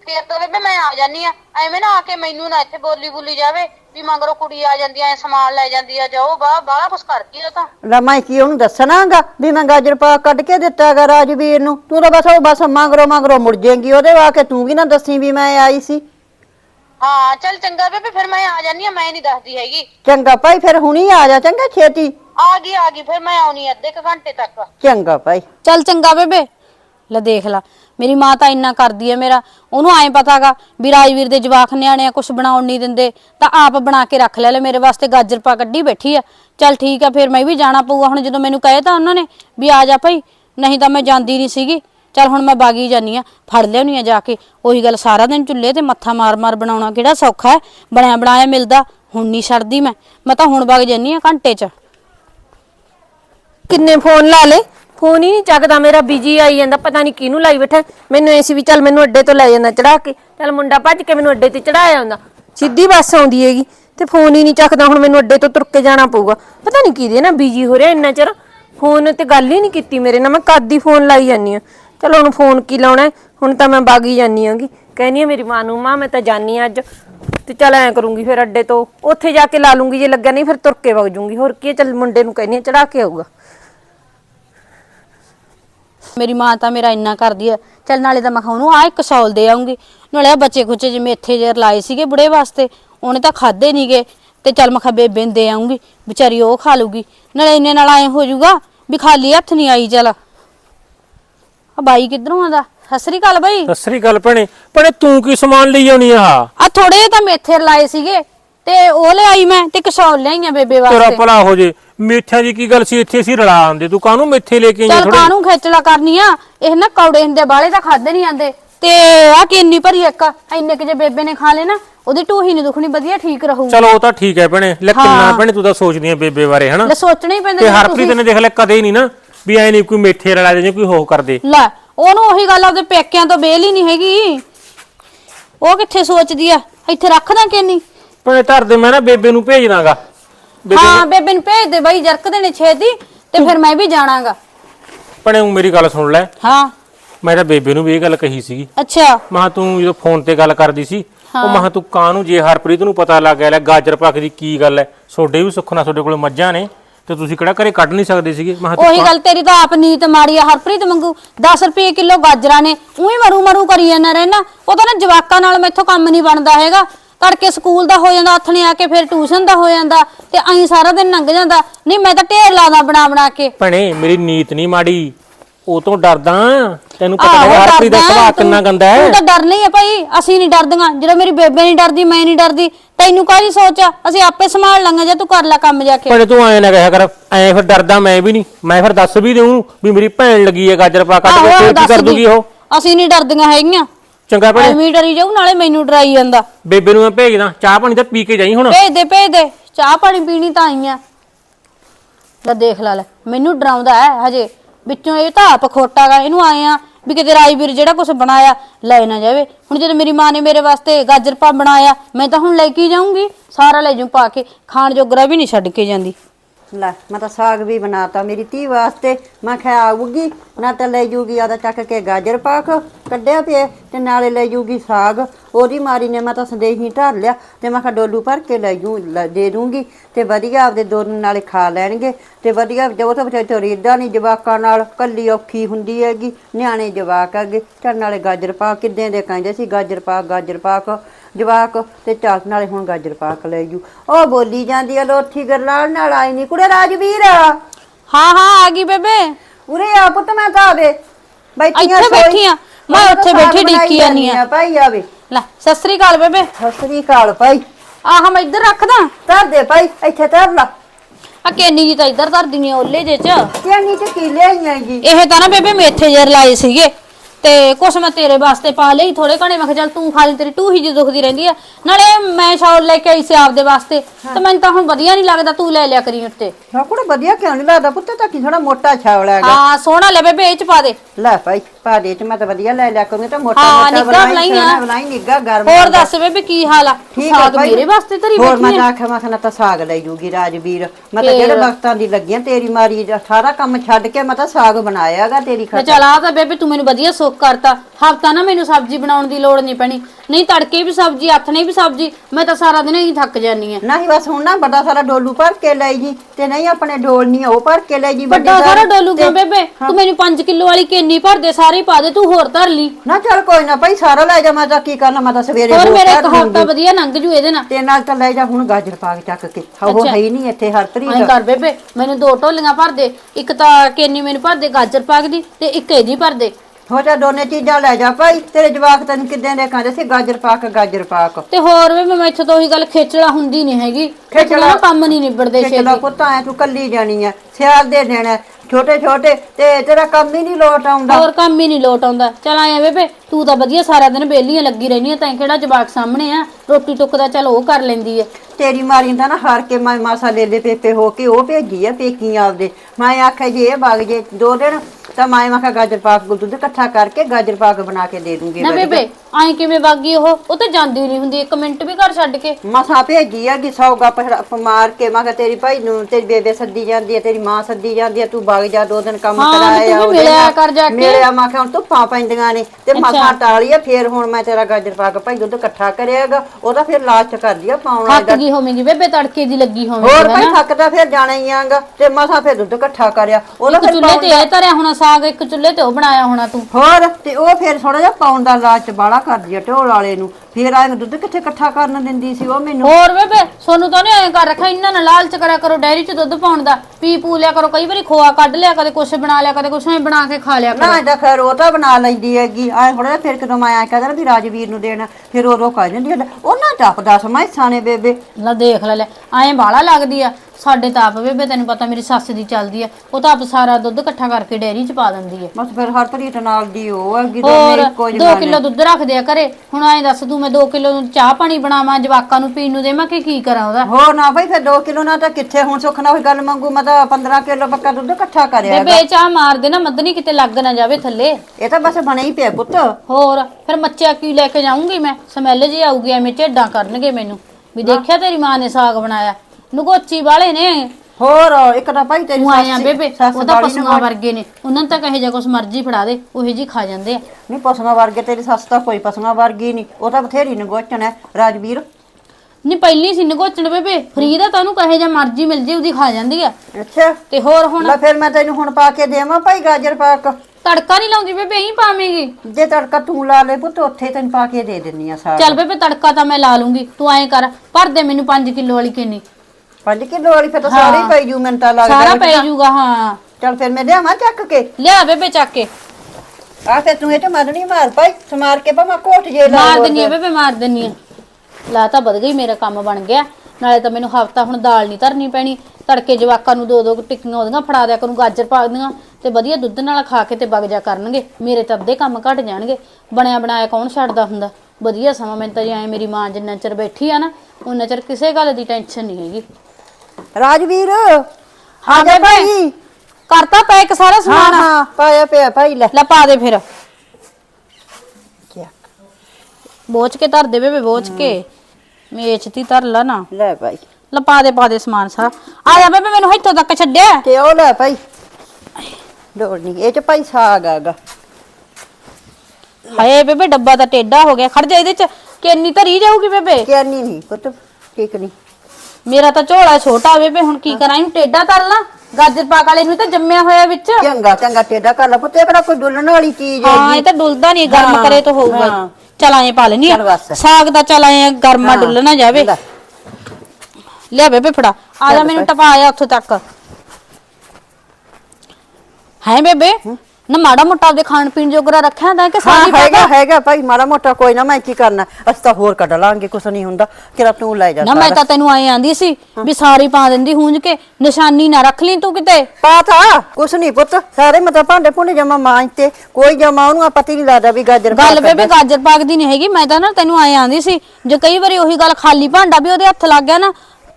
ਫੇਰ ਤਾਂ ਬੇਬੇ ਮੈਂ ਆ ਜਾਨੀ ਆ ਐਵੇਂ ਨਾ ਆ ਕੇ ਮੈਨੂੰ ਨਾ ਇੱਥੇ ਬੋਲੀ ਬੁਲੀ ਜਾਵੇ ਵੀ ਮਗਰੋਂ ਕੁੜੀ ਆ ਜਾਂਦੀ ਐ ਸਮਾਨ ਲੈ ਜਾਂਦੀ ਆ ਜਾਓ ਬਾ ਬਾਹਲਾ ਕੁਛ ਕਰਦੀ ਆ ਤਾਂ। ਲੈ ਮੈਂ ਕੀ ਉਹਨੂੰ ਦੱਸਣਾਗਾ ਵੀ ਮੈਂ ਗਾਜਰ ਪਾ ਕੱਢ ਕੇ ਦਿੱਤਾਗਾ ਰਾਜਵੀਰ ਨੂੰ। ਤੂੰ ਤਾਂ ਬਸ ਉਹ ਬਸ ਮੰਗਰੋ ਮੰਗਰੋ ਮੁੜ ਜਾਏਂਗੀ ਉਹਦੇ ਆ ਕੇ ਤੂੰ ਵੀ ਨਾ ਦੱਸੀ ਵੀ ਮੈਂ ਆਈ ਸੀ। ਹਾਂ ਚੱਲ ਚੰਗਾ ਬੇਬੇ ਫਿਰ ਮੈਂ ਆ ਜਾਨੀ ਆ ਮੈਂ ਨਹੀਂ ਦੱਸਦੀ ਹੈਗੀ। ਚੰਗਾ ਭਾਈ ਫਿਰ ਹੁਣੀ ਆ ਜਾ ਚੰਗਾ ਛੇਤੀ। ਆ ਗਈ ਆ ਗਈ ਫਿਰ ਮੈਂ ਆਉਣੀ ਆ ਅੱਧੇ ਕੁ ਘੰਟੇ ਤੱਕ। ਚੰਗਾ ਭਾਈ। ਚੱਲ ਚੰਗਾ ਬੇਬੇ ਲੈ ਦੇਖ ਲਾ ਮੇਰੀ ਮਾਂ ਤਾਂ ਇੰਨਾ ਕਰਦੀ ਐ ਮੇਰਾ ਉਹਨੂੰ ਐਂ ਪਤਾਗਾ ਵੀ ਰਾਜਵੀਰ ਦੇ ਜਵਾਖ ਨਿਆਣੇ ਆ ਕੁਝ ਬਣਾਉਣ ਨਹੀਂ ਦਿੰਦੇ ਤਾਂ ਆਪ ਬਣਾ ਕੇ ਰੱਖ ਲੈ ਲੈ ਮੇਰੇ ਵਾਸਤੇ ਗਾਜਰ ਪਾ ਕੱਢੀ ਬੈਠੀ ਆ। ਚੱਲ ਠੀਕ ਆ ਫਿਰ ਮੈਂ ਵੀ ਜਾਣਾ ਪਊਗਾ ਹੁਣ ਜਦੋਂ ਮੈਨੂੰ ਕਹੇ ਤਾਂ ਉਹਨਾਂ ਨੇ ਵੀ ਆ ਜਾ ਭਾਈ ਨਹੀਂ ਤਾਂ ਮੈਂ ਜਾਂਦੀ ਨਹੀਂ ਸੀਗੀ। ਚੱਲ ਹੁਣ ਮੈਂ ਬਾਗੀ ਜਾਨੀ ਆ, ਫੜ ਲਿਆਉਣੀ ਆ ਜਾ ਕੇ। ਉਹੀ ਗੱਲ ਸਾਰਾ ਦਿਨ ਚੁੱਲ੍ਹੇ ਤੇ ਮੱਥਾ ਮਾਰ-ਮਾਰ ਬਣਾਉਣਾ ਕਿਹੜਾ ਸੌਖਾ ਹੈ? ਬਣਿਆ ਬਣਾਇਆ ਮਿਲਦਾ, ਹੁਣ ਨਹੀਂ ਛੱਡਦੀ ਮੈਂ। ਮੈਂ ਤਾਂ ਹੁਣ ਵਗ ਜਾਨੀ ਆ ਘੰਟੇ 'ਚ। ਕਿੰਨੇ ਫੋਨ ਲਾ ਲੇ ਫੋਨ ਹੀ ਨਹੀਂ ਚੱਕਦਾ, ਮੇਰਾ ਬਿਜ਼ੀ ਆਈ ਜਾਂਦਾ, ਪਤਾ ਨਹੀਂ ਕਿਹਨੂੰ ਲਾਈ ਬੈਠਾ। ਮੈਨੂੰ ਐਸੀ ਵੀ ਚੱਲ ਮੈਨੂੰ ਅੱਡੇ ਤੋਂ ਲੈ ਜਾਂਦਾ ਚੜਾ ਕੇ। ਚੱਲ ਮੁੰਡਾ ਭੱਜ ਕੇ ਮੈਨੂੰ ਅੱਡੇ ਤੇ ਚੜਾਇਆ ਆਉਂਦਾ ਸਿੱਧੀ ਬੱਸ ਆਉਂਦੀ ਹੈਗੀ, ਤੇ ਫੋਨ ਹੀ ਨਹੀਂ ਚੱਕਦਾ, ਹੁਣ ਮੈਨੂੰ ਅੱਡੇ ਤੋਂ ਤੁਰ ਕੇ ਜਾਣਾ ਪਊਗਾ। ਪਤਾ ਨਹੀਂ ਕਿਹਦੇ ਨਾਲ ਬਿਜ਼ੀ ਹੋ ਰਿਹਾ ਇੰਨਾ ਚਿਰ। ਫੋਨ ਤੇ ਗੱਲ ਹੀ ਨਹੀਂ ਕੀਤੀ ਮੇਰੇ ਨਾਲ, ਮੈਂ ਕਦ ਦੀ ਫੋਨ ਲਾਈ ਜਾਂਦੀ ਆ ਚਲ ਹੁਣ ਫੋਨ ਕੀ ਲਾਉਣਾ ਹੈ? ਹੁਣ ਤਾਂ ਮੈਂ ਬਾਗੀ ਜਾਨੀ ਆਂਗੀ ਕਹਿੰਦੀ ਆ ਮੇਰੀ ਮਾਂ ਨੂੰ ਮਾਂ ਮੈਂ ਤਾਂ ਜਾਨੀ ਆਂ ਅੱਜ। ਤੇ ਚੱਲ ਐਂ ਕਰੂੰਗੀ ਫਿਰ ਅੱਡੇ ਤੋਂ। ਉੱਥੇ ਜਾ ਕੇ ਲਾ ਲੂੰਗੀ ਜੇ ਲੱਗਾ ਨਹੀਂ ਫਿਰ ਤੁਰ ਕੇ ਵਗ ਜੂੰਗੀ। ਹੋਰ ਕੀ ਹੈ, ਚੱਲ ਮੁੰਡੇ ਨੂੰ ਕਹਿੰਨੀ ਆ ਚੜਾ ਕੇ ਆਊਗਾ। ਮੇਰੀ ਮਾਂ ਤਾਂ ਮੇਰਾ ਇੰਨਾ ਕਰਦੀ ਐ ਚੱਲ ਨਾਲੇ ਤਾਂ ਮੈਂ ਕਿਹਾ ਉਹਨੂੰ ਆ ਇੱਕ ਸੌਲ ਦੇ ਆਉਂਗੀ ਨਾਲੇ ਆ ਬੱਚੇ ਖੁੱਚੇ ਜਿਵੇਂ ਇੱਥੇ ਜੇ ਲਾਏ ਸੀਗੇ ਬੁੜੇ ਵਾਸਤੇ ਉਹਨੇ ਤਾਂ ਖਾਦੇ ਨਹੀਂਗੇ ਤੇ ਚੱਲ ਮੈਂ ਕਿਹਾ ਬੇਬੇ ਨੂੰ ਦੇ ਆਉਂਗੀ ਵਿਚਾਰੀ ਉਹ ਖਾ ਲੂਗੀ ਨਾਲੇ ਇੰਨੇ ਨਾਲ ਐ ਹੋ ਜਾਊਗਾ ਵੀ ਖਾਲੀ ਹੱਥ ਨਹੀਂ ਆਈ ਚੱਲ। ਆ ਬਾਈ ਕਿੱਧਰੋਂ ਆਂਦਾ ਸਤਿ ਸ੍ਰੀ ਅਕਾਲ ਬਾਈ। ਸਤਿ ਸ੍ਰੀ ਅਕਾਲ ਭੈਣੇ। ਭੈਣੇ ਤੂੰ ਕੀ ਸਮਾਨ ਲਈ ਆਉਣੀ ਆ? ਆ ਥੋੜੇ ਜਿਹੇ ਤਾਂ ਮੇਥੇ ਲਾਏ ਸੀਗੇ ਤੇ ਉਹ ਲਿਆਈ ਮੈਂ ਤੇ ਕਸੌਲ ਲਿਆਈਆਂ ਬੇਬੇ ਤੇਰਾ ਵਾਸਤੇ ਭਲਾ ਹੋ ਜੇ। ਮੇਥਿਆਂ ਦੀ ਕੀ ਗੱਲ ਸੀ? ਇੱਥੇ ਅਸੀਂ ਰਲਾ ਆਂਦੇ ਤੂੰ ਕਾਹਨੂੰ ਮੇਥੇ ਲੈ ਕੇ ਚੱਲ ਥੋੜੇ ਕਾਹਨੂੰ ਖੇਚਲਾ ਕਰਨੀ ਆ ਇਹ ਨਾ ਕੌੜੇ ਹੁੰਦੇ ਬਾਲੇ ਤਾਂ ਖਾਦੇ ਨਹੀਂ ਜਾਂਦੇ। ਤੇ ਆ ਕਿੰਨੀ ਭਰੀ ਇੱਕ? ਇੰਨੇ ਕਿ ਜੇ ਬੇਬੇ ਨੇ ਖਾ ਲੈਣਾ ਉਹਦੀ ਢੂਹੀ ਨਹੀਂ ਦੁਖਣੀ ਵਧੀਆ ਠੀਕ ਰਹੂ ਚਲੋ ਉਹ ਤਾਂ ਠੀਕ ਹੈ ਭੈਣੇ। ਲੈ ਕਿੰਨਾ ਭੈਣੇ ਤੂੰ ਤਾਂ ਸੋਚਦੀ ਆ ਬੇਬੇ ਬਾਰੇ ਹਨਾ? ਲੈ ਸੋਚਣਾ ਹੀ ਪੈਂਦਾ ਤੇ ਜਦੋਂ ਹਰਪ੍ਰੀਤ ਤੁਸੀਂ- ਨੇ ਦੇਖ ਲੈ ਕਦੇ ਨਹੀਂ ਨਾ ਵੀ ਐ ਨਹੀਂ ਕੋਈ ਮੇਥੇ ਰਲਾ ਦੇ ਜਾਂ ਕੋਈ ਹੋ ਕਰਦੇ ਲੈ ਉਹਨੂੰ ਉਹੀ ਗੱਲ ਆਪਦੇ ਪੇਕਿਆਂ ਤੋਂ ਬੇਲ ਹੀ ਨਹੀਂ ਹੈਗੀ। ਉਹ ਕਿੱਥੇ ਸੋਚਦੀ ਆ? ਇੱਥੇ ਰੱਖਦਾ ਕਿ ਨਹੀਂ? ਭੈਣੇ ਧਰ ਦੇ ਮੈਂ ਨਾ ਬੇਬੇ ਨੂੰ ਭੇਜ ਦਾਂਗਾ। ਹਾਂ ਬੇਬੇ ਨੂੰ ਭੇਜ ਦੇ ਬਾਈ ਜਰਕਦੇ ਨੇ ਛੇਤੀ ਤੇ ਫਿਰ ਮੈਂ ਵੀ ਜਾਣਾਗਾ। ਭੈਣੇ ਊਂ ਮੇਰੀ ਗੱਲ ਸੁਣ ਲੈ। ਹਾਂ। ਮੈਂ ਤਾਂ ਬੇਬੇ ਨੂੰ ਵੀ ਇਹ ਗੱਲ ਕਹੀ ਸੀਗੀ। ਅੱਛਾ। ਮਾਂ ਤੂੰ ਜਦੋਂ ਫੋਨ ਤੇ ਗੱਲ ਕਰਦੀ ਸੀ ਉਹ ਮਹਾ ਤੂੰ ਕਾਹਨੂੰ ਜੇ ਹਰਪ੍ਰੀਤ ਨੂੰ ਪਤਾ ਲੱਗ ਗਿਆ ਲੈ ਗਾਜਰ ਪਾਕ ਦੀ ਕੀ ਗੱਲ ਹੈ ਛੋਡੇ ਵੀ ਸੁੱਖ ਨਾਲ ਤੁਹਾਡੇ ਕੋਲ ਮੱਝਾਂ ਨੇ। ਤੇ ਤੁਸੀਂ ਕਿਹੜਾ ਘਰੇ ਕੱਢ ਨਹੀਂ ਸਕਦੇ ਸੀਗੇ? ਮਹਾ ਤੂੰ ਉਹੀ ਗੱਲ ਤੇਰੀ ਤਾਂ ਆਪ ਨੀਤ ਮਾੜੀ ਆ ਹਰਪ੍ਰੀਤ ਮੰਗੂ 10 ਰੁਪਏ ਕਿਲੋ ਗਾਜਰਾਂ ਨੇ ਉਹੀ ਮਰੂ ਮਰੂ ਕਰੀ ਜਾਂਦਾ ਰਹਿਣਾ ਉਹ ਤਾਂ ਨਾ ਜਵਾਕਾਂ ਨਾਲ ਮੈਥੋਂ ਕੰਮ ਨਹੀਂ ਬਣਦਾ ਹੈਗਾ। ਤੜਕੇ ਸਕੂਲ ਦਾ ਹੋ ਜਾਂਦਾ ਨੇ ਆ ਕੇ ਫਿਰ ਟਿਊਸ਼ਨ ਦਾ ਹੋ ਜਾਂਦਾ ਤੇ ਐਂ ਸਾਰਾ ਦਿਨ ਲੰਘ ਜਾਂਦਾ। ਨਹੀਂ ਮੈਂ ਤਾਂ ਢੇਰ ਲਾਦਾ ਬਣਾ ਬਣਾ ਕੇ। ਭੈਣੇ ਮੇਰੀ ਨੀਤ ਨਹੀਂ ਮਾੜੀ। ਉਹ ਤੋਂ ਡਰਦਾ ਤੈਨੂੰ ਪਤਾ ਆਹੋ, ਹੈ ਹਰਪ੍ਰੀਤ ਦਾ ਸੁਭਾਅ ਕਿੰਨਾ ਗੰਦਾ ਹੈ। ਤੂੰ ਤਾਂ ਡਰਨਾ ਹੀ ਆ ਭਾਈ ਅਸੀਂ ਨਹੀਂ ਡਰਦੀਆਂ। ਜਦੋਂ ਮੇਰੀ ਬੇਬੇ ਨਹੀਂ ਡਰਦੀ ਮੈਂ ਨਹੀਂ ਡਰਦੀ ਤੈਨੂੰ ਕਾਹਦੀ ਸੋਚ ਆ? ਅਸੀਂ ਆਪੇ ਸੰਭਾਲ ਲਾਂਗੇ ਜੇ ਤੂੰ ਕਰ ਲੈ ਕੰਮ ਜਾ ਕੇ। ਭੈਣੇ ਤੂੰ ਐਂ ਨਾ ਕਹਿਆ ਕਰ ਐਂ ਫਿਰ ਡਰਦਾ ਮੈਂ ਵੀ ਨਹੀਂ। ਮੈਂ ਫਿਰ ਦੱਸ ਵੀ ਦੇਉਂ ਵੀ ਮੇਰੀ ਭੈਣ ਲੱਗੀ ਹੈ ਗਾਜਰ ਪਾ ਕੇ ਫਿਰ ਕੀ ਕਰ ਦੂਗੀ। ਉਹ? ਅਸੀਂ ਨਹੀਂ ਡਰਦੀਆਂ ਹੈਗੀਆਂ। ਚੰਗਾ ਭੈਣੇ ਐਵੇਂ ਹੀ ਡਰੀ ਜਾਊ ਨਾਲੇ ਮੈਨੂੰ ਡਰਾਈ ਜਾਂਦਾ। ਬੇਬੇ ਨੂੰ ਮੈਂ ਭੇਜਦਾ ਚਾਹ ਪਾਣੀ ਤਾਂ ਪੀ ਕੇ ਜਾਈ ਹੁਣ। ਭੇਜ ਦੇ ਭੇਜ ਦੇ। ਚਾਹ ਪਾਣੀ ਪੀਣੀ ਤਾਂ ਆਈ ਆ। ਲੈ ਦੇਖ ਲਾ ਲੈ ਮੈਨੂੰ ਡਰਾਉਂਦਾ ਹੈ ਹਜੇ। ਵਿੱਚੋਂ ਇਹ ਤਾਂ ਆਪ ਖੋਟਾਗਾ ਇਹਨੂੰ ਆਏ ਆ ਵੀ ਕਿਤੇ ਰਾਜਵੀਰ ਜਿਹੜਾ ਕੁਝ ਬਣਾਇਆ, ਲੈ ਨਾ ਜਾਵੇ। ਹੁਣ ਜਦੋਂ ਮੇਰੀ ਮਾਂ ਨੇ ਮੇਰੇ ਵਾਸਤੇ ਗਾਜਰ ਪਾ ਬਣਾਇਆ, ਮੈਂ ਤਾਂ ਹੁਣ ਲੈ ਕੇ ਹੀ ਜਾਊਂਗੀ। ਸਾਰਾ ਲੈ ਜੂ ਪਾ ਕੇ, ਖਾਣ ਜੋਗਰਾ ਵੀ ਨਹੀਂ ਛੱਡ ਕੇ ਜਾਂਦੀ। ਲੈ, ਮੈਂ ਤਾਂ ਸਾਗ ਵੀ ਬਣਾਤਾ ਮੇਰੀ ਧੀ ਵਾਸਤੇ। ਮੈਂ ਖਾ ਆਊਗੀ, ਨਾ ਤਾਂ ਲੈ ਜੂਗੀ ਆਦਾ ਚੱਕ ਕੇ ਗਾਜਰ ਪਾਕ, ਕੱਢਿਆ ਪਿਆ ਤੇ ਨਾਲੇ ਲੈ ਜੂਗੀ ਸਾਗ। ਉਹਦੀ ਮਾਰੀ ਨੇ ਮੈਂ ਤਾਂ ਸੰਦੇਹੀ ਢਾਰ ਲਿਆ ਤੇ ਮੈਂ ਕਿਹਾ, ਡੋਲੂ ਭਰ ਕੇ ਲੈ ਜੂ, ਲੈ- ਦੇ ਦੂੰਗੀ ਤੇ ਵਧੀਆ ਆਪਦੇ ਦੋਨੋਂ ਨਾਲੇ ਖਾ ਲੈਣਗੇ ਤੇ ਵਧੀਆ ਜੋ ਤਾਂ ਵਿਚਾਰੀ ਤੋਂ ਰੀਦਾ ਨਹੀਂ ਜਵਾਕਾਂ ਨਾਲ, ਕੱਲੀ ਔਖੀ ਹੁੰਦੀ ਹੈਗੀ, ਨਿਆਣੇ ਜਵਾਕ ਹੈਗੇ। ਚੱਲ ਨਾਲੇ ਗਾਜਰ ਪਾਕ ਕਿੱਦਾਂ ਦੇ ਕਹਿੰਦੇ ਸੀ, ਗਾਜਰ ਪਾਕ ਗਾਜਰ ਪਾਕ। ਜਵਾਕ ਤੇ ਚੱਲ ਨਾਲੇ ਹੁਣ ਗਾਜਰ ਪਾਕ ਲੈ ਜੂ। ਉਹ ਬੋਲੀ ਜਾਂਦੀ ਆ ਲੋਥੀ ਗਰਲਾਲ ਨਾਲ ਆਈ ਨਹੀਂ ਕੁੜੇ ਰਾਜਵੀਰ। ਹਾਂ ਹਾਂ ਆ ਗਈ ਬੇਬੇ। ਉਰੇ ਆ ਪੁੱਤ ਮੈਂ ਤਾਂ ਆਵੇ। ਬੈਠੀ ਇੱਥੇ ਬੈਠੀ ਆਂ। ਮੈਂ ਉੱਥੇ ਬੈਠੀ ਡਿੱਕੀ ਜਾਂਦੀ ਆਂ। ਭਾਈ ਆਵੇ। ਲੈ ਸਤਿ ਸ੍ਰੀ ਅਕਾਲ ਬੇਬੇ। ਸਤਿ ਸ੍ਰੀ ਅਕਾਲ ਭਾਈ। ਆਹ ਮੈਂ ਇੱਧਰ ਰੱਖਦਾ। ਧਰ ਦੇ ਭਾਈ ਇੱਥੇ ਧਰ ਲਾ। ਆ ਕੇਨੀ ਜੀ ਤਾਂ ਇੱਧਰ ਧਰ ਦਿੰਨੀ ਓਲੇ ਜੇ ਚ। ਕਿਆਨੀ ਚ ਕੀ ਲਿਆਈਆਂ ਜੀ? ਇਹ ਤਾਂ ਨਾ ਬੇਬੇ ਮੇਥੇ ਜਰ ਲਾਏ ਸੀਗੇ। ਤੇ ਕੁਛ ਮੈਂ ਤੇਰੇ ਵਾਸਤੇ ਪਾ ਲਈ ਥੋੜੇ ਘਣੇ। ਮੈਂ ਕਿਹਾ ਚੱਲ ਤੂੰ ਖਾ ਲਈ ਤੇਰੀ ਟੂਹੀ ਜੀ ਦੁਖਦੀ ਰਹਿੰਦੀ ਆ। ਨਾਲੇ ਮੈਂ ਸ਼ਾਲ ਲੈ ਕੇ ਆਈ ਸੀ ਆਪਦੇ ਵਾਸਤੇ ਤੇ ਮੈਨੂੰ ਤਾਂ ਹੁਣ ਵਧੀਆ ਨਹੀਂ ਲੱਗਦਾ ਤੂੰ ਲੈ ਲਿਆ ਕਰੀ ਉੱਤੇ। ਨਾ ਕੁੜੇ ਵਧੀਆ ਕਿਉਂ ਨਹੀਂ ਲੱਗਦਾ ਪੁੱਤ? ਤਾਂ ਕੀ ਥੋੜਾ ਮੋਟਾ ਛਾਵਲਾ ਹੈਗਾ। ਹਾਂ ਸੋਹਣਾ ਲੈ ਬੇਬੇ ਇਹ ਚ ਪਾ ਦੇ। ਲੈ ਭਾਈ। ਦੇ ਚ ਮੈਂ ਤਾਂ ਵਧੀਆ ਲੈ ਲਿਆ ਕਰੂੰਗੀ ਤਾਂ ਮੋਟਾ ਹਾਂ, ਮੋਟਾ ਨਿੱਘਾ ਬਣਾਈ ਆ। ਸੋਹਣਾ ਨਿੱਗਾ ਗਰਮ ਹੋਰ। ਦੱਸ ਬੇਬੇ ਕੀ ਹਾਲ ਆ ਠੀਕ ਹੈ ਸਾਗ ਭਾਈ ਮੇਰੇ ਵਾਸਤੇ ਧਰੀ ਹੋਰ ਮੈਂ ਬੈਠੀ ਤਾਂ ਆ ਆਖਿਆ ਮੈਂ ਕਿਹਾ ਨਾ ਤਾਂ ਸਾਗ ਲੈ ਜੂਗੀ ਰਾਜਵੀਰ ਮੈਂ ਤਾਂ ਫੇਰ? ਜਿਹੜੇ ਵਕਤਾਂ ਦੀ ਲੱਗੀਆਂ ਤੇਰੀ ਮਾਰੀ ਦਾ ਸਾਰਾ ਕੰਮ ਛੱਡ ਕੇ ਮੈਂ ਤਾਂ ਸਾਗ ਬਣਾਇਆਗਾ ਤੇਰੀ ਮੈਂ ਚੱਲ ਆ ਤਾਂ ਬੇਬੇ ਤੂੰ ਮੈਨੂੰ ਵਧੀਆ ਸੁੱਖ ਕਰਤਾ ਹਫਤਾ ਨਾ ਮੈਨੂੰ ਸਬਜ਼ੀ ਬਣਾਉਣ ਦੀ ਲੋੜ ਨਹੀਂ ਪੈਣੀ। ਨਹੀਂ ਤੜਕੇ ਵੀ ਸਬਜ਼ੀ ਨੇ ਵੀ ਸਬਜ਼ੀ ਮੈਂ ਤਾਂ ਸਾਰਾ ਦਿਨ ਹੀ ਥੱਕ ਜਾਨੀ ਆ ਨਹੀਂ ਬਸ ਹੁਣ ਨਾ ਵੱਡਾ ਸਾਰਾ ਡੋਲੂ ਭਰ ਕੇ ਲੈ ਜੀ ਤੇ ਨਹੀਂ ਆਪਣੇ ਡੋਲ ਨਹੀਂ ਉਹ ਭਰ ਕੇ ਲੈ ਜੀ ਵੱਡੀ ਸਾਰਾ। ਡੋਲੂ ਕਿਉਂ ਬੇਬੇ? ਤੂੰ ਮੈਨੂੰ 5 ਕਿਲੋ ਵਾਲੀ ਕੇਨੀ ਭਰ ਦੇ ਸਾਰੇ ਪਾ ਦੇ ਤੂੰ ਹੋਰ ਧਰ ਲਈ। ਨਾ ਚੱਲ ਕੋਈ ਨਾ ਭਾਈ ਸਾਰਾ ਲੈ ਜਾ ਮੈਂ ਤਾਂ ਕੀ ਕਰਨਾ ਮੈਂ ਤਾਂ ਸਵੇਰੇ ਹੋਰ ਮੇਰੇ ਇੱਕ ਹਫਤਾ। ਵਧੀਆ ਲੰਘ ਜੂ ਇਹਦੇ ਨਾਲ। ਤੇ ਨਾਲ ਤਾਂ ਲੈ ਜਾ ਹੁਣ ਗਾਜਰ ਪਾਕ ਚੱਕ ਕੇ। ਉਹ। ਹੈ ਹੀ ਨਹੀਂ ਇੱਥੇ ਐਂ ਹਰਪ੍ਰੀਤ ਕਰ ਬੇਬੇ ਮੈਨੂੰ ਦੋ ਢੋਲੀਆਂ ਭਰ ਦੇ ਇੱਕ ਤਾਂ ਕੇਨੀ ਮੈਨੂੰ ਭਰ ਦੇ ਗਾਜਰ ਪਾਕ ਦੀ ਤੇ ਇੱਕ ਇਹਦੀ ਭਰ ਦੇ। ਹੋ ਜਾ ਦੋਨੇ ਚੀਜ਼ਾਂ ਲੈ ਜਾ ਭਾਈ ਤੇਰੇ ਜਵਾਕ ਤੈਨੂੰ ਕਿੱਦਾਂ ਦੇ ਕਹਿੰਦੇ ਸੀ ਗਾਜਰ ਪਾਕ ਗਾਜਰ ਪਾਕ। ਤੇ ਹੋਰ ਵੀ ਮੈਂ ਇੱਥੋਂ ਤੋਂ ਉਹੀ ਗੱਲ ਖੇਚਲਾ ਹੁੰਦੀ ਨਹੀਂ ਹੈਗੀ। ਖੇਚਲਾ ਨਾ ਕੰਮ ਨਹੀਂ ਨਿਬੜਦੇ ਛੇਤੀ। ਪੁੱਤ ਐ ਤੂੰ ਕੱਲੀ ਜਾਣੀ ਆ ਸਿਆਲ ਦੇ ਦੇਣਾ ਛੋਟੇ ਛੋਟੇ ਤੇ ਤੇਰਾ ਕੰਮ ਹੀ ਨਹੀਂ ਲੋਟ ਆਉਂਦਾ। ਹੋਰ ਕੰਮ ਹੀ ਨਹੀਂ ਲੋਟ ਆਉਂਦਾ। ਚਲ ਆਇਆ ਬੇਬੇ ਤੂੰ ਤਾਂ ਵਧੀਆ ਸਾਰਾ ਦਿਨ ਬੇਲੀਆਂ ਲੱਗੀ ਰਹਿਨੀ ਆ ਤੈਂ ਕਿਹੜਾ ਜਵਾਕ ਸਾਹਮਣੇ ਆ? ਰੋਟੀ ਟੁੱਕ ਦਾ ਚਲ ਉਹ ਕਰ ਲੈਂਦੀ ਐ ਤੇਰੀ ਮਾਰੀ ਦਾ ਨਾ ਹਾਰ ਕੇ ਮੈਂ ਮਾਸਾ ਲੈ ਲੈ ਪੇਪੇ ਹੋ ਕੇ ਉਹ ਭੇਜੀ ਆ ਪੇਕੀਆਂ ਆਪਦੇ। ਮੈਂ ਆਖਿਆ ਜੇ ਇਹ ਵਗ ਜੇ ਦੋ ਦਿਨ ਤਾਂ ਮੈਂ ਮੈਂ ਕਿਹਾ ਗਾਜਰ ਪਾਕ ਗੁ- ਦੁੱਧ ਇਕੱਠਾ ਕਰਕੇ ਗਾਜਰ ਪਾਕ ਬਣਾ ਕੇ ਦੇ ਦੂੰਗੀ ਨਾ। ਬੇਬੇ ਐਂ ਕਿਵੇਂ ਵਾਗੀ ਉਹ ਉਹ ਤਾਂ ਜਾਂਦੀ ਨਹੀਂ ਹੁੰਦੀ ਇੱਕ ਮਿੰਟ ਵੀ ਘਰ ਛੱਡ ਕੇ ਮਸਾਂ ਭੇਜੀ ਆ ਕਿ ਸੌ ਗੱਪ ਹੜੱਪ ਮਾਰ ਕੇ ਮੈਂ ਕਿਹਾ ਤੇਰੀ ਭਾਈ ਨੂੰ ਤੇਰੀ ਬੇਬੇ ਸੱਦੀ ਜਾਂਦੀ ਹੈ ਤੇਰੀ ਮਾਂ ਸੱਦੀ ਜਾਂਦੀ ਹੈ ਤੂੰ ਵਗ ਜਾ ਦੋ ਦਿਨ ਕੰਮ ਹਾਂ, ਕਰਾਇਆ ਤੂੰ ਵੀ ਮਿਲਿਆ। ਕਰ ਜਾ ਕੇ। ਮਿਲਿਆ ਮੈਂ ਕਿਹਾ ਹੁਣ ਧੁੱਪਾਂ ਪੈਂਦੀਆਂ ਨੇ ਤੇ ਮਸਾਂ ਟਾਲੀ ਆ ਫੇਰ ਹੁਣ ਮੈਂ ਤੇਰਾ ਗਾਜਰ ਪਾਕ ਭਾਈ ਦੁੱਧ ਇਕੱਠਾ ਕਰਿਆਗਾ ਉਹਦਾ ਫਿਰ ਲਾਲਚ ਕਰਦੀ ਆ ਪਾਉਣਾ ਥੱਕ ਗਈ ਹੋਵੇਂਗੀ ਬੇਬੇ ਤੜਕੇ ਦੀ ਲੱਗੀ ਹੋਰ ਹੋਵੇਂਗੀ ਭਾਈ ਹਨਾ ਥੱਕ ਤਾਂ ਫਿਰ ਜਾਣਾ ਹੀ ਆਂਗਾ ਤੇ ਮਸਾਂ ਫਿਰ ਦੁੱਧ ਇਕੱਠਾ ਕਰਿਆ ਉਹਦਾ ਇੱਕ ਫਿਰ ਚੁੱਲ੍ਹੇ ਤੇ ਇਹ ਧਰਿਆ ਹੋਣਾ ਸਾਗ ਇੱਕ ਚੁੱਲ੍ਹੇ ਤੇ ਉਹ ਬਣਾਇਆ ਹੋਣਾ ਤੂੰ। ਹੋਰ ਤੇ ਉਹ ਫਿਰ ਥੋੜਾ ਜਿਹਾ ਪਾਉਣ ਦਾ ਲਾਲਚ ਬਾਲਾ ਕਰਦੀ ਆ ਢੋਲ ਵਾਲੇ ਨੂੰ। ਫਿਰ ਆਏ ਦੁੱਧ ਕਿੱਥੇ ਇਕੱਠਾ ਕਰਨ ਦਿੰਦੀ ਸੀ ਉਹ ਮੈਨੂੰ? ਹੋਰ ਬੇਬੇ ਸੋਨੂੰ ਤਾਂ ਨਹੀਂ ਐਂ ਕਰ ਰੱਖਿਆ ਇਹਨਾਂ ਨਾਲ ਲਾਲਚ ਕਰਿਆ ਕਰੋ ਡੈਰੀ 'ਚ ਦੁੱਧ ਪਾਉਣ ਦਾ। ਪੀ ਪੂ ਲਿਆ ਕਰੋ ਕਈ ਵਾਰੀ ਖੋਆ ਕੱਢ ਲਿਆ ਕਦੇ ਕੁਛ ਬਣਾ ਲਿਆ ਕਦੇ ਕੁਛ ਐਂ ਬਣਾ ਕੇ ਖਾ ਲਿਆ ਕਰੋ। ਨਾ ਤਾਂ ਖੈਰ ਉਹ ਤਾਂ ਬਣਾ ਲੈਂਦੀ ਹੈਗੀ। ਆਏ ਥੋੜਾ ਜਿਹਾ ਫਿਰ ਕਦੋਂ ਮੈਂ ਆਇਆ ਕਹਿੰਦਾ ਵੀ ਰਾਜਵੀਰ ਨੂੰ ਦੇਣਾ ਫਿਰ ਉਦੋਂ ਕਹਿ ਦਿੰਦੀ ਆ, ਉਹਨਾਂ ਟੱਪ ਦਸ ਨੇ ਬੇਬੇ। ਲੈ ਦੇਖ ਲੈ ਲੈ ਐਂ ਬਾਲਾ ਲੱਗਦੀ ਆ। ਸਾਡੇ ਤਾਂ ਆਪ ਬੇਬੇ ਤੈਨੂੰ ਪਤਾ ਮੇਰੀ ਸੱਸ ਦੀ ਚੱਲਦੀ ਆ। ਉਹ ਤਾਂ ਆਪ ਸਾਰਾ ਦੁੱਧ ਇਕੱਠਾ ਕਰਕੇ ਡੈਰੀ 'ਚ ਪਾ ਦਿੰਦੀ ਆ। ਬਸ ਫਿਰ ਹਰਪ੍ਰੀਤ ਨਾਲ ਦੀ ਉਹ ਹੈਗੀ ਹੋਰ ਦੋਨੇ ਇੱਕੋ 2 ਜਵਾਨ ਕਿਲੋ ਦੁੱਧ ਰੱਖਦੇ ਆ ਘਰੇ। ਹੁਣ ਐਂ ਦੱਸ ਤੂੰ ਮੈਂ 2 ਕਿਲੋ ਚਾਹ ਪਾਣੀ ਬਣਾਵਾਂ ਜਵਾਕਾਂ ਨੂੰ ਪੀਣ ਨੂੰ ਦੇਵਾਂ ਕਿ ਕੀ ਕਰਾਂ ਉਹਦਾ? ਹੋਰ ਨਾ ਭਾਈ ਫਿਰ 2 ਕਿਲੋ ਨਾ ਤਾਂ ਕਿੱਥੇ ਹੁਣ ਸੁੱਖ ਨਾਲ ਹੋਈ ਗੱਲ ਮੰਗੂ ਮੈਂ ਤਾਂ 15 ਕਿਲੋ ਪੱਕਾ ਦੁੱਧ ਇਕੱਠਾ ਕਰਿਆ ਬੇਬੇ ਚਾਹ ਮਾਰ ਦੇ ਨਾ ਮੱਦਨੀ ਕਿਤੇ ਲੱਗ ਨਾ ਜਾਵੇ ਥੱਲੇ। ਇਹ ਤਾਂ ਬਸ ਬਣੇ ਹੀ ਪਿਆ ਪੁੱਤ। ਹੋਰ ਫਿਰ ਮੱਚਿਆ ਕੀ ਲੈ ਕੇ ਜਾਊਂਗੀ ਮੈਂ? ਸਮੈਲ ਜੀ ਆਊਗੀ ਐਵੇਂ ਝੇਡਾਂ ਕਰਨਗੇ ਮੈਨੂੰ। ਵੀ ਦੇਖਿਆ ਤੇਰੀ ਮਾਂ ਨੇ ਸਾਗ ਬਣਾਇਆ? ਨਗੋਚੀ ਵਾਲੇ ਨੇ। ਹੋਰ ਇੱਕ ਤਾਂ ਭਾਈ ਤੇਰੀ ਆਇਆ ਸੱਸ- ਬੇਬੇ ਸੱਸ ਉਹ ਤਾਂ ਪਸ਼ੂਆਂ ਨਿਗੋਚ- ਵਰਗੇ ਨੇ। ਉਹਨਾਂ ਨੂੰ ਤਾਂ ਕਹੇ ਜਾ ਕੁਛ ਮਰਜ਼ੀ ਫੜਾ ਦੇ ਉਹੀ ਜੀ ਖਾ ਜਾਂਦੇ ਆ। ਨਹੀਂ ਪਸ਼ੂਆਂ ਵਰਗੇ ਤੇਰੀ ਸੱਸ ਤਾਂ ਕੋਈ ਪਸ਼ੂਆਂ ਵਰਗੀ ਨਹੀਂ ਉਹ ਤਾਂ ਬਥੇਰੀ ਨਗੋਚਣ ਹੈ ਰਾਜਵੀਰ। ਨਹੀਂ ਪਹਿਲੀ ਸੀ ਨਗੋਚਣ ਬੇਬੇ ਫਰੀ ਦਾ ਤਾਂ ਉਹਨੂੰ ਕਹੇ ਜਾ ਮਰਜ਼ੀ ਮਿਲ ਜੇ ਉਹਦੀ ਖਾ ਜਾਂਦੀ ਆ। ਅੱਛਾ। ਤੇ ਹੋਰ ਹੁਣ? ਲੈ ਫਿਰ ਮੈਂ ਤੈਨੂੰ ਹੁਣ ਪਾ ਕੇ ਦੇਵਾਂ ਭਾਈ ਗਾਜਰ ਪਾਕ। ਤੜਕਾ ਨਹੀਂ ਲਾਉਂਦੀ ਬੇਬੇ ਹੀ ਪਾਵੇਂਗੀ। ਜੇ ਤੜਕਾ ਤੂੰ ਲਾ ਲੈ ਪੁੱਤ ਉੱਥੇ ਤੈਨੂੰ ਪਾ ਕੇ ਦੇ ਦਿੰਨੀ ਆ ਸਾਰਾ। ਚੱਲ ਬੇਬੇ ਤੜਕਾ ਤਾਂ ਮੈਂ ਲਾ ਲੂੰਗੀ ਤੂੰ ਐਂ ਕਰ ਭਰ ਦੇ ਮੈਨੂੰ 5 ਕਿਲੋ ਵਾਲੀ ਕਿੰਨੀ। 5 ਕਿਲੋ ਵਾਲੀ ਫਿਰ ਤਾਂ ਸਾਰੀ ਹਾਂ। ਪਈ ਜੂ ਮੈਨੂੰ ਤਾਂ ਲੱਗਦਾ ਸਾਰਾ ਪੈ ਤਾਂ- ਜਾਊਗਾ ਹਾਂ। ਚੱਲ ਫਿਰ ਮੈਂ ਲਿਆਵਾਂ ਚੱਕ ਕੇ। ਲਿਆ ਬੇਬੇ ਚੱਕ ਕੇ। ਆ ਫਿਰ ਤੂੰ ਇਹ ਤੇ ਮਦਨੀ ਮਾਰ ਭਾਈ। ਸਮਾਰ ਕੇ ਭਾਵੇਂ ਕੋਠ ਜੇ ਲਾ ਮਾਰ ਦਿੰਨੀ ਆ ਬੇਬੇ ਮਾਰ ਦਿੰਨੀ ਆ। ਲਾ ਤਾਂ ਵਧ ਗਈ ਮੇਰਾ ਕੰਮ ਬਣ ਗਿਆ। ਨਾਲੇ ਤਾਂ ਮੈਨੂੰ ਹਫਤਾ ਹੁਣ ਦਾਲ ਨਹੀਂ ਧਰਨੀ ਪੈਣੀ। ਤੜਕੇ ਜਵਾਕਾਂ ਨੂੰ ਦੋ ਦੋ ਟਿੱਕੀਆਂ ਉਹਦੀਆਂ ਫੜਾ ਦਿਆ ਕਰੂੰ ਗਾਜਰ ਪਾ ਦੀਆਂ ਤੇ ਵਧੀਆ ਦੁੱਧ ਨਾਲ ਖਾ ਕੇ ਤੇ ਵਗ ਜਾ ਕਰਨਗੇ। ਮੇਰੇ ਤਾਂ ਅੱਧੇ ਕੰਮ ਘਟ ਜਾਣਗੇ। ਬਣਿਆ ਬਣਾਇਆ ਕੌਣ ਛੱਡਦਾ ਹੁੰਦਾ? ਵਧੀਆ ਸਮਾਂ ਮੈਨੂੰ ਤਾਂ ਜੇ ਐ ਮੇਰੀ ਮਾਂ ਜਿੰਨਾ ਚਿਰ ਬੈਠੀ ਆ ਨਾ ਉਹਨਾਂ ਚਿਰ ਕਿਸੇ ਗੱਲ ਦੀ ਟੈਨਸ਼ਨ ਨਹੀਂ ਹੈਗੀ। ਰਾਜਵੀਰ। ਆ ਜਾ ਭਾਈ। ਕਰਤਾ ਪੈਕ ਸਾਰਾ ਹਾਂ ਸਮਾਨ। ਹਾਂ। ਪਾਇਆ ਪਿਆ ਭਾਈ ਲੈ। ਲੈ ਪਾ ਦੇ ਫਿਰ। ਚੱਕ। ਬੋਚ ਕੇ ਧਰ ਦੇ ਬੇਬੇ ਬੋਚ ਕੇ। ਮੇਚਤੀ ਧਰ ਲਾ ਨਾ। ਲੈ ਭਾਈ। ਲੈ ਪਾ ਦੇ ਪਾ ਦੇ ਸਮਾਨ ਸਾਰਾ। ਆ ਜਾ ਬੇਬੇ ਮੈਨੂੰ ਇੱਥੋਂ ਤੱਕ ਛੱਡਿਆ। ਤੇ ਉਹ ਲੈ ਭਾਈ? ਲੋੜ ਨਹੀਂ ਇਹ ਚ ਭਾਈ ਸਾਗ ਆਗਾ। ਹਾਏ ਬੇਬੇ ਡੱਬਾ ਤਾਂ ਟੇਢਾ ਹੋ ਗਿਆ। ਖੜ ਜਾ ਇਹਦੇ ਚ ਕਿੰਨੀ ਧਰੀ ਜਾਊਗੀ ਬੇਬੇ? ਕਿਆਨੀ ਨਹੀਂ ਪੁੱਤ ਠੀਕ ਨਹੀਂ। ਮੇਰਾ ਤਾਂ ਝੋਲਾ ਛੋਟਾ ਬੇਬੇ ਹੁਣ ਕੀ ਕਰਾਂ ਇਹਨੂੰ ਟੇਢਾ ਧਰ ਲਾਂ ਗਾਜਰ ਪਾਕ ਵਾਲੇ ਨੂੰ ਤਾਂ ਜੰਮਿਆ ਹੋਇਆ ਵਿੱਚ ਚੰਗਾ ਚੰਗਾ ਟੇਡਾ ਕਰ ਲੈ ਪੁੱਤ ਇਹ ਕਿਹੜਾ ਕੋਈ ਡੁੱਲਣ ਵਾਲੀ ਚੀਜ਼ ਹਾਂ ਹੈਗੀ ਇਹ ਤਾਂ ਡੁੱਲਦਾ ਨਹੀਂ ਗਰਮ ਹਾਂ, ਕਰੇ ਤਾਂ ਹੋਊਗਾ ਹਾਂ। ਚਲ ਆਏ ਪਾ ਲੈਣੀ ਚੱਲ ਬਸ। ਸਾਗ ਦਾ ਚਲ ਆਏ ਗਰਮਾ ਹਾਂ। ਡੁੱਲ ਨਾ ਜਾਵੇ ਲੈ। ਲਿਆ ਬੇਬੇ ਫੜਾ ਆ ਜਾ ਚੱਲ ਮੈਨੂੰ ਭਾਈ। ਟਪਾ ਆ ਉੱਥੋਂ ਤੱਕ ਹੈ ਬੇਬੇ ਨਾ ਮਾੜਾ ਮੋਟਾ ਆਪਦੇ ਖਾਣ ਪੀਣ ਜੋਗਰਾ ਰੱਖਿਆ ਹੁੰਦਾ ਕਿ ਹਾਂ ਸਾਰੀ ਹੈਗਾ ਪਤਾ ਹੈਗਾ ਭਾਈ ਮਾੜਾ ਮੋਟਾ ਕੋਈ ਨਾ ਮੈਂ ਕੀ ਕਰਨਾ? ਅਸੀਂ ਤਾਂ ਹੋਰ ਕੱਢ ਲਾਂਗੇ ਕੁਛ ਨਹੀਂ ਹੁੰਦਾ। ਕਿਰਾ ਤੂੰ ਲੈ ਜਾ ਨਾ ਮੈਂ ਤਾਂ ਤੈਨੂੰ ਆਏ ਆਂਦੀ ਸੀ ਵੀ ਸਾਰੀ ਪਾ ਦਿੰਦੀ ਹੂੰਜ ਕੇ ਨਿਸ਼ਾਨੀ ਨਾ ਰੱਖ ਲਈ ਤੂੰ ਕਿਤੇ। ਪਾਤਾ ਕੁਛ ਨਹੀਂ ਪੁੱਤ ਸਾਰੇ ਮਤਲਬ ਭਾਂਡੇ ਭੁੰਡੇ ਜਮਾ ਮਾਂਜ ਤੇ ਕੋਈ ਜਮਾ ਉਹਨੂੰ ਪਤਾ ਹੀ ਨਹੀਂ ਲੱਗਦਾ ਵੀ ਗਾਜਰ ਪਾ ਗੱਲ ਬੇਬੇ ਕੱਢਿਆ। ਗਾਜਰ ਪਾਕ ਦੀ ਨਹੀਂ ਹੈਗੀ ਮੈਂ ਤਾਂ ਨਾ ਤੈਨੂੰ ਆਏ ਆਂਦੀ ਸੀ ਜੇ ਕਈ ਵਾਰੀ ਉਹੀ ਗੱਲ ਖਾਲੀ ਭਾਂਡਾ ਵੀ ਉਹਦੇ ਹੱਥ ਲੱਗ ਗਿਆ ਨਾ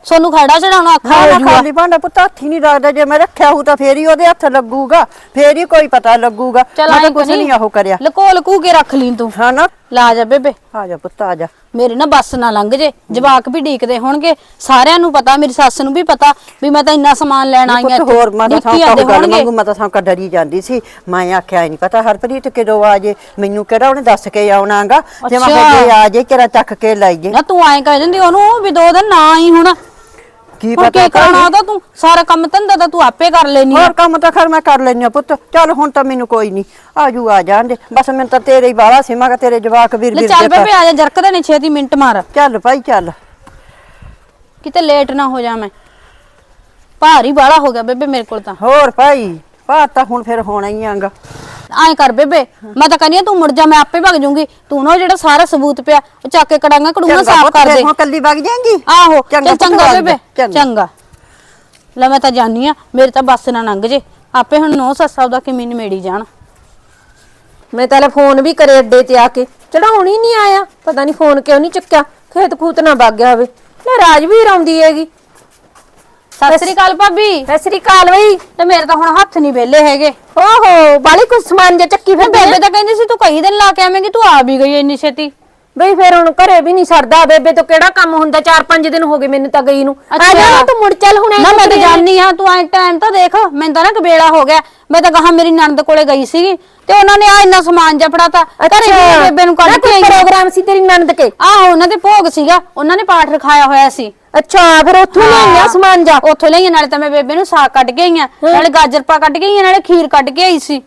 ਸੋਨੂੰ ਖੜਾ ਚੜਾਉਣਾ ਅੱਖਾਂ ਜੂਗਾ ਖਾਲੀ ਭਾਂਡਾ ਪੁੱਤ ਹੱਥ ਨਹੀਂ ਲੱਗਦਾ ਜੇ ਮੈਂ ਰੱਖਿਆ ਹੂ ਤਾਂ ਫੇਰ ਹੀ ਉਹਦੇ ਹੱਥ ਲੱਗੂਗਾ ਫੇਰ ਹੀ ਕੋਈ ਪਤਾ ਲੱਗੂਗਾ। ਮੈਂ ਤਾਂ ਕੁਛ ਨਹੀਂ ਉਹ ਕਰਿਆ। ਲਕੋ ਲਕੂ ਕੇ ਰੱਖ ਲਈ ਤੂੰ। ਹਾਂ ਨਾ। ਲਾ ਜਾ ਬੇਬੇ। ਆ ਜਾ ਪੁੱਤ ਆ ਜਾ। ਮੇਰੇ ਨਾ ਬੱਸ ਨਾ ਲੰਘ ਜੇ ਜਵਾਕ ਵੀ ਢੀਕਦੇ ਹੋਣਗੇ ਸਾਰਿਆਂ ਨੂੰ ਪਤਾ ਮੇਰੀ ਸੱਸ ਨੂੰ ਵੀ ਪਤਾ ਵੀ ਮੈਂ ਤਾਂ ਇੰਨਾ ਸਮਾਨ ਲੈਣ ਆਈ ਆ ਪੁੱਤ ਹੋਰ ਮੈਂ ਤਾਂ ਸਾਂ ਆਉਂਦੇ ਗੱਲ। ਮੰਗੂ ਮੈਂ ਤਾਂ ਸਾਂ ਡਰੀ ਜਾਂਦੀ ਸੀ। ਮੈਂ ਆਖਿਆ ਨਹੀਂ ਪਤਾ ਹਰਪ੍ਰੀਤ ਕਿਦੋਂ ਆ ਜੇ ਮੈਨੂੰ ਕਿਹੜਾ ਉਹਨੇ ਦੱਸ ਕੇ ਆਉਣਾਗਾ ਜੇ ਮੈਂ। ਕਿਹਾ ਆ ਜੇ ਕਿਰਾ ਚੱਕ ਕੇ ਲੈ ਜੇ ਨਾ ਤੂੰ ਐਂ ਕਹਿ ਦਿੰਦੀ ਉਹਨੂੰ ਵੀ ਦੋ ਦਿਨ ਨਾ ਆਈ ਹੁਣ। ਕੀ ਹੁਣ ਪਤਾ ਕੀ ਕਰਾਉਣਾ ਉਹਦਾ ਤੂੰ? ਸਾਰਾ ਕੰਮ ਧੰਦਾ ਤਾਂ ਤੂੰ ਆਪੇ ਕਰ ਲੈਣੀ ਹੋਰ ਕੰਮ ਤਾਂ ਖਰ ਮੈਂ ਕਰ ਲੈਣੀ ਆ ਪੁੱਤ। ਚੱਲ ਹੁਣ ਤਾਂ ਮੈਨੂੰ ਕੋਈ ਨਹੀਂ ਆਜੂ ਆ ਜਾਣਦੇ ਬਸ ਮੈਨੂੰ ਤਾਂ ਤੇਰੇ ਹੀ ਬਾਲਾ ਸੀ ਮੈਂ ਕਿਹਾ ਤੇਰੇ ਜਵਾਕ ਵੀਰ ਲੈ ਵੀਰ ਚੱਲ ਦੇ ਬੇਬੇ ਆ ਜਾ ਜਰਕਦੇ ਨੇ ਛੇਤੀ ਮਿੰਟ ਮਾਰ। ਚੱਲ ਭਾਈ ਚੱਲ। ਕਿਤੇ ਲੇਟ ਨਾ ਹੋ ਜਾ ਮੈਂ। ਭਾਰੀ ਬਾਲਾ ਹੋ ਗਿਆ ਬੇਬੇ ਮੇਰੇ ਕੋਲ ਤਾਂ। ਹੋਰ ਭਾਈ ਬਾਤ ਤਾਂ ਹੁਣ ਫਿਰ ਹੋਣਾ ਹੀ ਆਂਗਾ। ਐਂ ਕਰ ਬੇਬੇ ਮੈਂ ਤਾਂ ਕਹਿੰਦੀ ਆ ਤੂੰ ਮੁੜ ਜਾ ਮੈਂ ਆਪੇ ਭਗ ਜੂੰਗੀ। ਤੂੰ ਨਾ ਉਹ ਜਿਹੜਾ ਸਾਰਾ ਸਬੂਤ ਪਿਆ ਉਹ ਚੱਕ ਕੇ ਕੜਾਂਗਾ ਕੜੂੰਗਾ ਸਾਫ਼ ਕਰ ਦੇ। ਹੁਣ ਕੱਲੀ ਵਗ ਜਾਏਂਗੀ। ਆਹੋ ਚੰਗਾ ਚੱਲ ਚੰਗਾ ਬੇਬੇ ਚੰਗਾ। ਲੈ ਮੈਂ ਤਾਂ ਜਾਨੀ ਆ ਮੇਰੇ ਤਾਂ ਬੱਸ ਨਾ ਲੰਘ ਜੇ। ਆਪੇ ਹੁਣ ਨੋ ਸੱਸਾ ਉਹਦਾ ਕਿਵੇਂ ਨਿਮੇੜੀ ਜਾਣ। ਮੈਂ ਤਾਂ ਫੋਨ ਵੀ ਕਰੇ ਅੱਡੇ ਤੇ ਆ ਕੇ ਚੜਾਉਣ ਹੀ ਨਹੀਂ ਆਇਆ ਪਤਾ ਨਹੀਂ ਫੋਨ ਕਿਉਂ ਨਹੀਂ ਚੱਕਿਆ ਖੇਤ ਖੂਤ ਨਾ ਵਗ ਗਿਆ ਹੋਵੇ। ਲੈ ਰਾਜਵੀਰ ਆਉਂਦੀ ਹੈਗੀ ਸਤਿ ਸ੍ਰੀ ਅਕਾਲ ਭਾਬੀ। ਸਤਿ ਸ੍ਰੀ ਅਕਾਲ ਬਈ। ਤੇ ਮੇਰੇ ਤਾਂ ਹੁਣ ਹੱਥ ਨਹੀਂ ਵਿਹਲੇ ਹੈਗੇ। ਓਹੋ ਬਾਲੀ ਕੁਛ ਸਮਾਨ ਜਿਹਾ ਚੱਕੀ ਫਿਰ ਬੇਬੇ ਤਾਂ ਕਹਿੰਦੀ ਸੀ ਤੂੰ ਕਈ ਦਿਨ ਲਾ ਕੇ ਆਵੇਂਗੀ ਤੂੰ ਆ ਵੀ ਗਈ ਇੰਨੀ ਛੇਤੀ। ਬਈ ਫਿਰ ਹੁਣ ਘਰੇ ਵੀ ਨਹੀਂ ਸਰਦਾ ਬੇਬੇ ਤੋਂ ਕਿਹੜਾ ਕੰਮ ਹੁੰਦਾ? 4-5 ਦਿਨ ਹੋ ਗਏ ਮੈਨੂੰ ਤਾਂ ਗਈ ਨੂੰ। ਆ ਜਾ ਤੂੰ ਮੁੜ ਚੱਲ ਹੁਣ ਨਾ ਮੈਂ ਤਾਂ ਜਾਣੀ ਆ ਤੂੰ ਐ ਟਾਈਮ ਤਾਂ ਦੇਖ ਮੈਨੂੰ ਤਾਂ ਨਾ ਕਬੇੜਾ ਹੋ ਗਿਆ। ਮੈਂ ਤਾਂ ਕਹਾ ਮੇਰੀ ਨਣਦ ਕੋਲੇ ਗਈ ਸੀਗੀ ਤੇ ਉਹਨਾਂ ਨੇ ਆ ਇੰਨਾ ਸਮਾਨ ਜਿਹਾ ਫੜਾਤਾ। ਘਰੇ ਬੇਬੇ ਨੂੰ ਕੱਢ ਨਾ ਕੇ ਕੋਈ ਆਈ। ਪ੍ਰੋਗਰਾਮ ਸੀ ਤੇਰੀ ਨੰਦ ਕੇ? ਆਹੋ ਉਹਨਾਂ ਦੇ ਭੋਗ ਸੀਗਾ ਉਹਨਾਂ ਨੇ ਪਾਠ ਰਖਾਇਆ ਹੋਇਆ ਸੀ। ਅੱਛਾ ਫਿਰ ਉੱਥੋਂ ਲਿਆਈਆਂ ਸਮਾਨ ਜਾ? ਉੱਥੋਂ ਲਈਆਂ ਨਾਲੇ ਤਾਂ ਮੈਂ ਬੇਬੇ ਨੂੰ ਸਾਗ ਕੱਢ ਕੇ ਆਈਆਂ ਨਾਲੇ ਗਾਜਰ ਪਾ ਕੱਢ ਕੇ ਆਈਆਂ ਨਾਲੇ ਖੀਰ ਕੱਢ ਕੇ ਆਈ ਸੀ।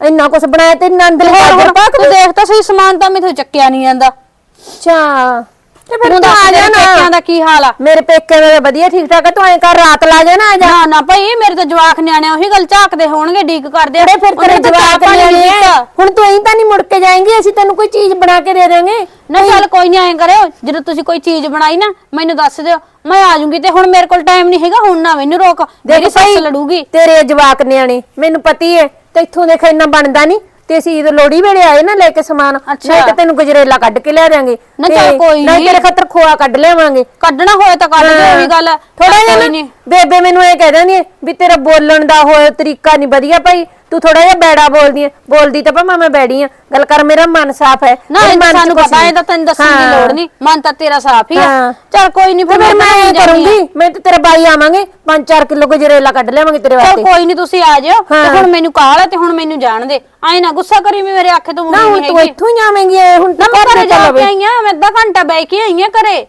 ਇੰਨਾ ਕੁਛ ਬਣਾਇਆ ਤੇਰੀ ਨੰਦ ਤੇ ਨੇ ਹੋਰ ਗਾਜਰ ਪਾ ਤੂੰ ਦੇਖ ਤਾਂ ਸਹੀ ਸਮਾਨ ਤਾਂ ਮੈਥੋਂ ਚੱਕਿਆ ਨਹੀਂ ਜਾਂਦਾ। ਅੱਛਾ। ਤੇ ਫਿਰ ਤੂੰ ਆ ਜਾ ਪੇਕਿਆਂ ਨਾ ਦਾ ਕੀ ਹਾਲ ਆ? ਮੇਰੇ ਪੇਕੇ ਦਾ ਤਾਂ ਵਧੀਆ ਠੀਕ ਠਾਕ ਹੈ ਤੂੰ ਐਂ ਕਰ ਰਾਤ ਲਾ ਜਾ ਨਾ ਆ ਜਾ ਨਾ ਨਾ ਭਾਈ ਮੇਰੇ ਤਾਂ ਜਵਾਕ ਨਿਆਣੇ ਉਹੀ ਗੱਲ ਝਾਕਦੇ ਹੋਣਗੇ ਡੀਕ ਕਰਦੇ ਆ। ਫਿਰ ਤੇਰੇ ਉਹਨੇ ਤਾਂ ਚਾਹ ਪਾਣੀ ਨਹੀਂ ਦਿੱਤਾ। ਹੁਣ ਤੂੰ ਐਂ ਤਾਂ ਨਹੀਂ ਮੁੜ ਕੇ ਜਾਏਂਗੀ ਅਸੀਂ ਤੈਨੂੰ ਕੋਈ ਚੀਜ਼ ਬਣਾ ਕੇ ਦੇ ਦੇਵਾਂਗੇ ਨਾ ਚੱਲ ਕੋਈ ਨਹੀਂ ਐਂ ਕਰਿਓ। ਜਦੋਂ ਤੁਸੀਂ ਕੋਈ ਚੀਜ਼ ਬਣਾਈ ਨਾ ਮੈਨੂੰ ਦੱਸ ਦਿਓ। ਮੈਂ ਆ ਜਾਊਂਗੀ ਤੇ ਹੁਣ ਮੇਰੇ ਕੋਲ ਟਾਈਮ ਨਹੀਂ ਹੈਗਾ ਹੁਣ ਨਾ ਮੈਨੂੰ ਰੋਕ। ਮੇਰੀ ਸੱਸ ਲੜੂਗੀ। ਤੇਰੇ ਜਵਾਕ ਨਿਆਣੇ ਮੈਨੂੰ ਪਤੀ ਹੈ ਤੇ ਇੱਥੋਂ ਦੇਖ ਇੰਨਾ ਬਣਦਾ ਨਹੀਂ ਤੇ ਅਸੀਂ ਇਹ ਲੋੜੀ ਵੇਲੇ ਆਏ ਨਾ ਲੈ ਕੇ ਸਮਾਨ ਅੱਛਾ। ਨਹੀਂ ਤੇ ਤੈਨੂੰ ਗਜਰੇਲਾ ਕੱਢ ਕੇ ਲਿਆ ਦਿਆਂਗੇ ਨਾ ਚੱਲ ਕੋਈ ਨਹੀਂ ਨੀ। ਤੇਰੇ ਖਾਤਰ ਖੋਆ ਕੱਢ ਲਿਆਵਾਂਗੇ ਕੱਢਣਾ ਹੋਏ ਤਾਂ ਕੱਢ ਦਿਓ ਵੀ ਗੱਲ ਥੋੜਾ ਜਿਹਾ ਨੀ। ਬੇਬੇ ਮੈਨੂੰ ਇਹ ਕਹਿ ਦਿੰਦੀ ਹੈ ਵੀ ਤੇਰਾ ਬੋਲਣ ਦਾ ਹੋਏ ਤਰੀਕਾ ਨਹੀਂ ਵਧੀਆ ਭਾਈ ਤੂੰ ਥੋੜਾ ਜਿਹਾ ਬੈੜਾ ਬੋਲਦੀ ਐ। ਬੋਲਦੀ ਤਾਂ ਭਾਵੇਂ ਮੈਂ ਬੈੜੀ ਆ। ਗੱਲ ਕਰ ਮੇਰਾ ਮਨ ਸਾਫ਼ ਹੈ ਨਾ ਇਹ ਤਾਂ ਮਨ 'ਚ ਸਾਨੂੰ ਕੁਛ ਪਤਾ ਨਹੀਂ। ਹੈ ਤਾਂ ਤੈਨੂੰ ਦੱਸਣ ਦੀ ਹਾਂ। ਲੋੜ ਨਹੀਂ। ਮਨ ਤਾਂ ਤੇਰਾ ਸਾਫ਼ ਹੀ ਆ। ਹਾਂ। ਚਲ ਕੋਈ ਨਹੀਂ ਤੇ ਫਿਰ ਮੈਂ ਇਹ ਕਰੂੰਗੀ ਮੈਂ ਤੇ ਤੇਰੇ ਬਾਈ ਆਵਾਂਗੇ। 5-4 ਕਿਲੋ ਗਜਰੇਲਾ ਕੱਢ ਲਿਆਵਾਂਗੇ ਤੇਰੇ ਚਲ ਵਾਸਤੇ। ਕੋਈ ਨਹੀਂ ਤੁਸੀਂ ਆ ਜਿਓ। ਤੇ। ਹੁਣ ਮੈਨੂੰ ਕਾਲ ਹੈ ਤੇ ਹੁਣ ਮੈਨੂੰ ਜਾਣ ਦੇ। ਐ ਨਾ ਗੁੱਸਾ ਕਰੀ ਮੇਰੇ ਆਖੇ ਤੋਂ ਨਾ ਮੁੰਨੀ ਹੁਣ ਤੂੰ ਇੱਥੋਂ ਹੀ ਆਵੇਂਗੀ ਹੁਣ ਤੂੰ ਘਰ ਜਾ ਕੇ। ਆਈ ਆ ਮੈਂ ਅੱਧਾ ਘੰਟਾ ਬੈ ਕੇ ਆਈ ਆ ਘਰੇ।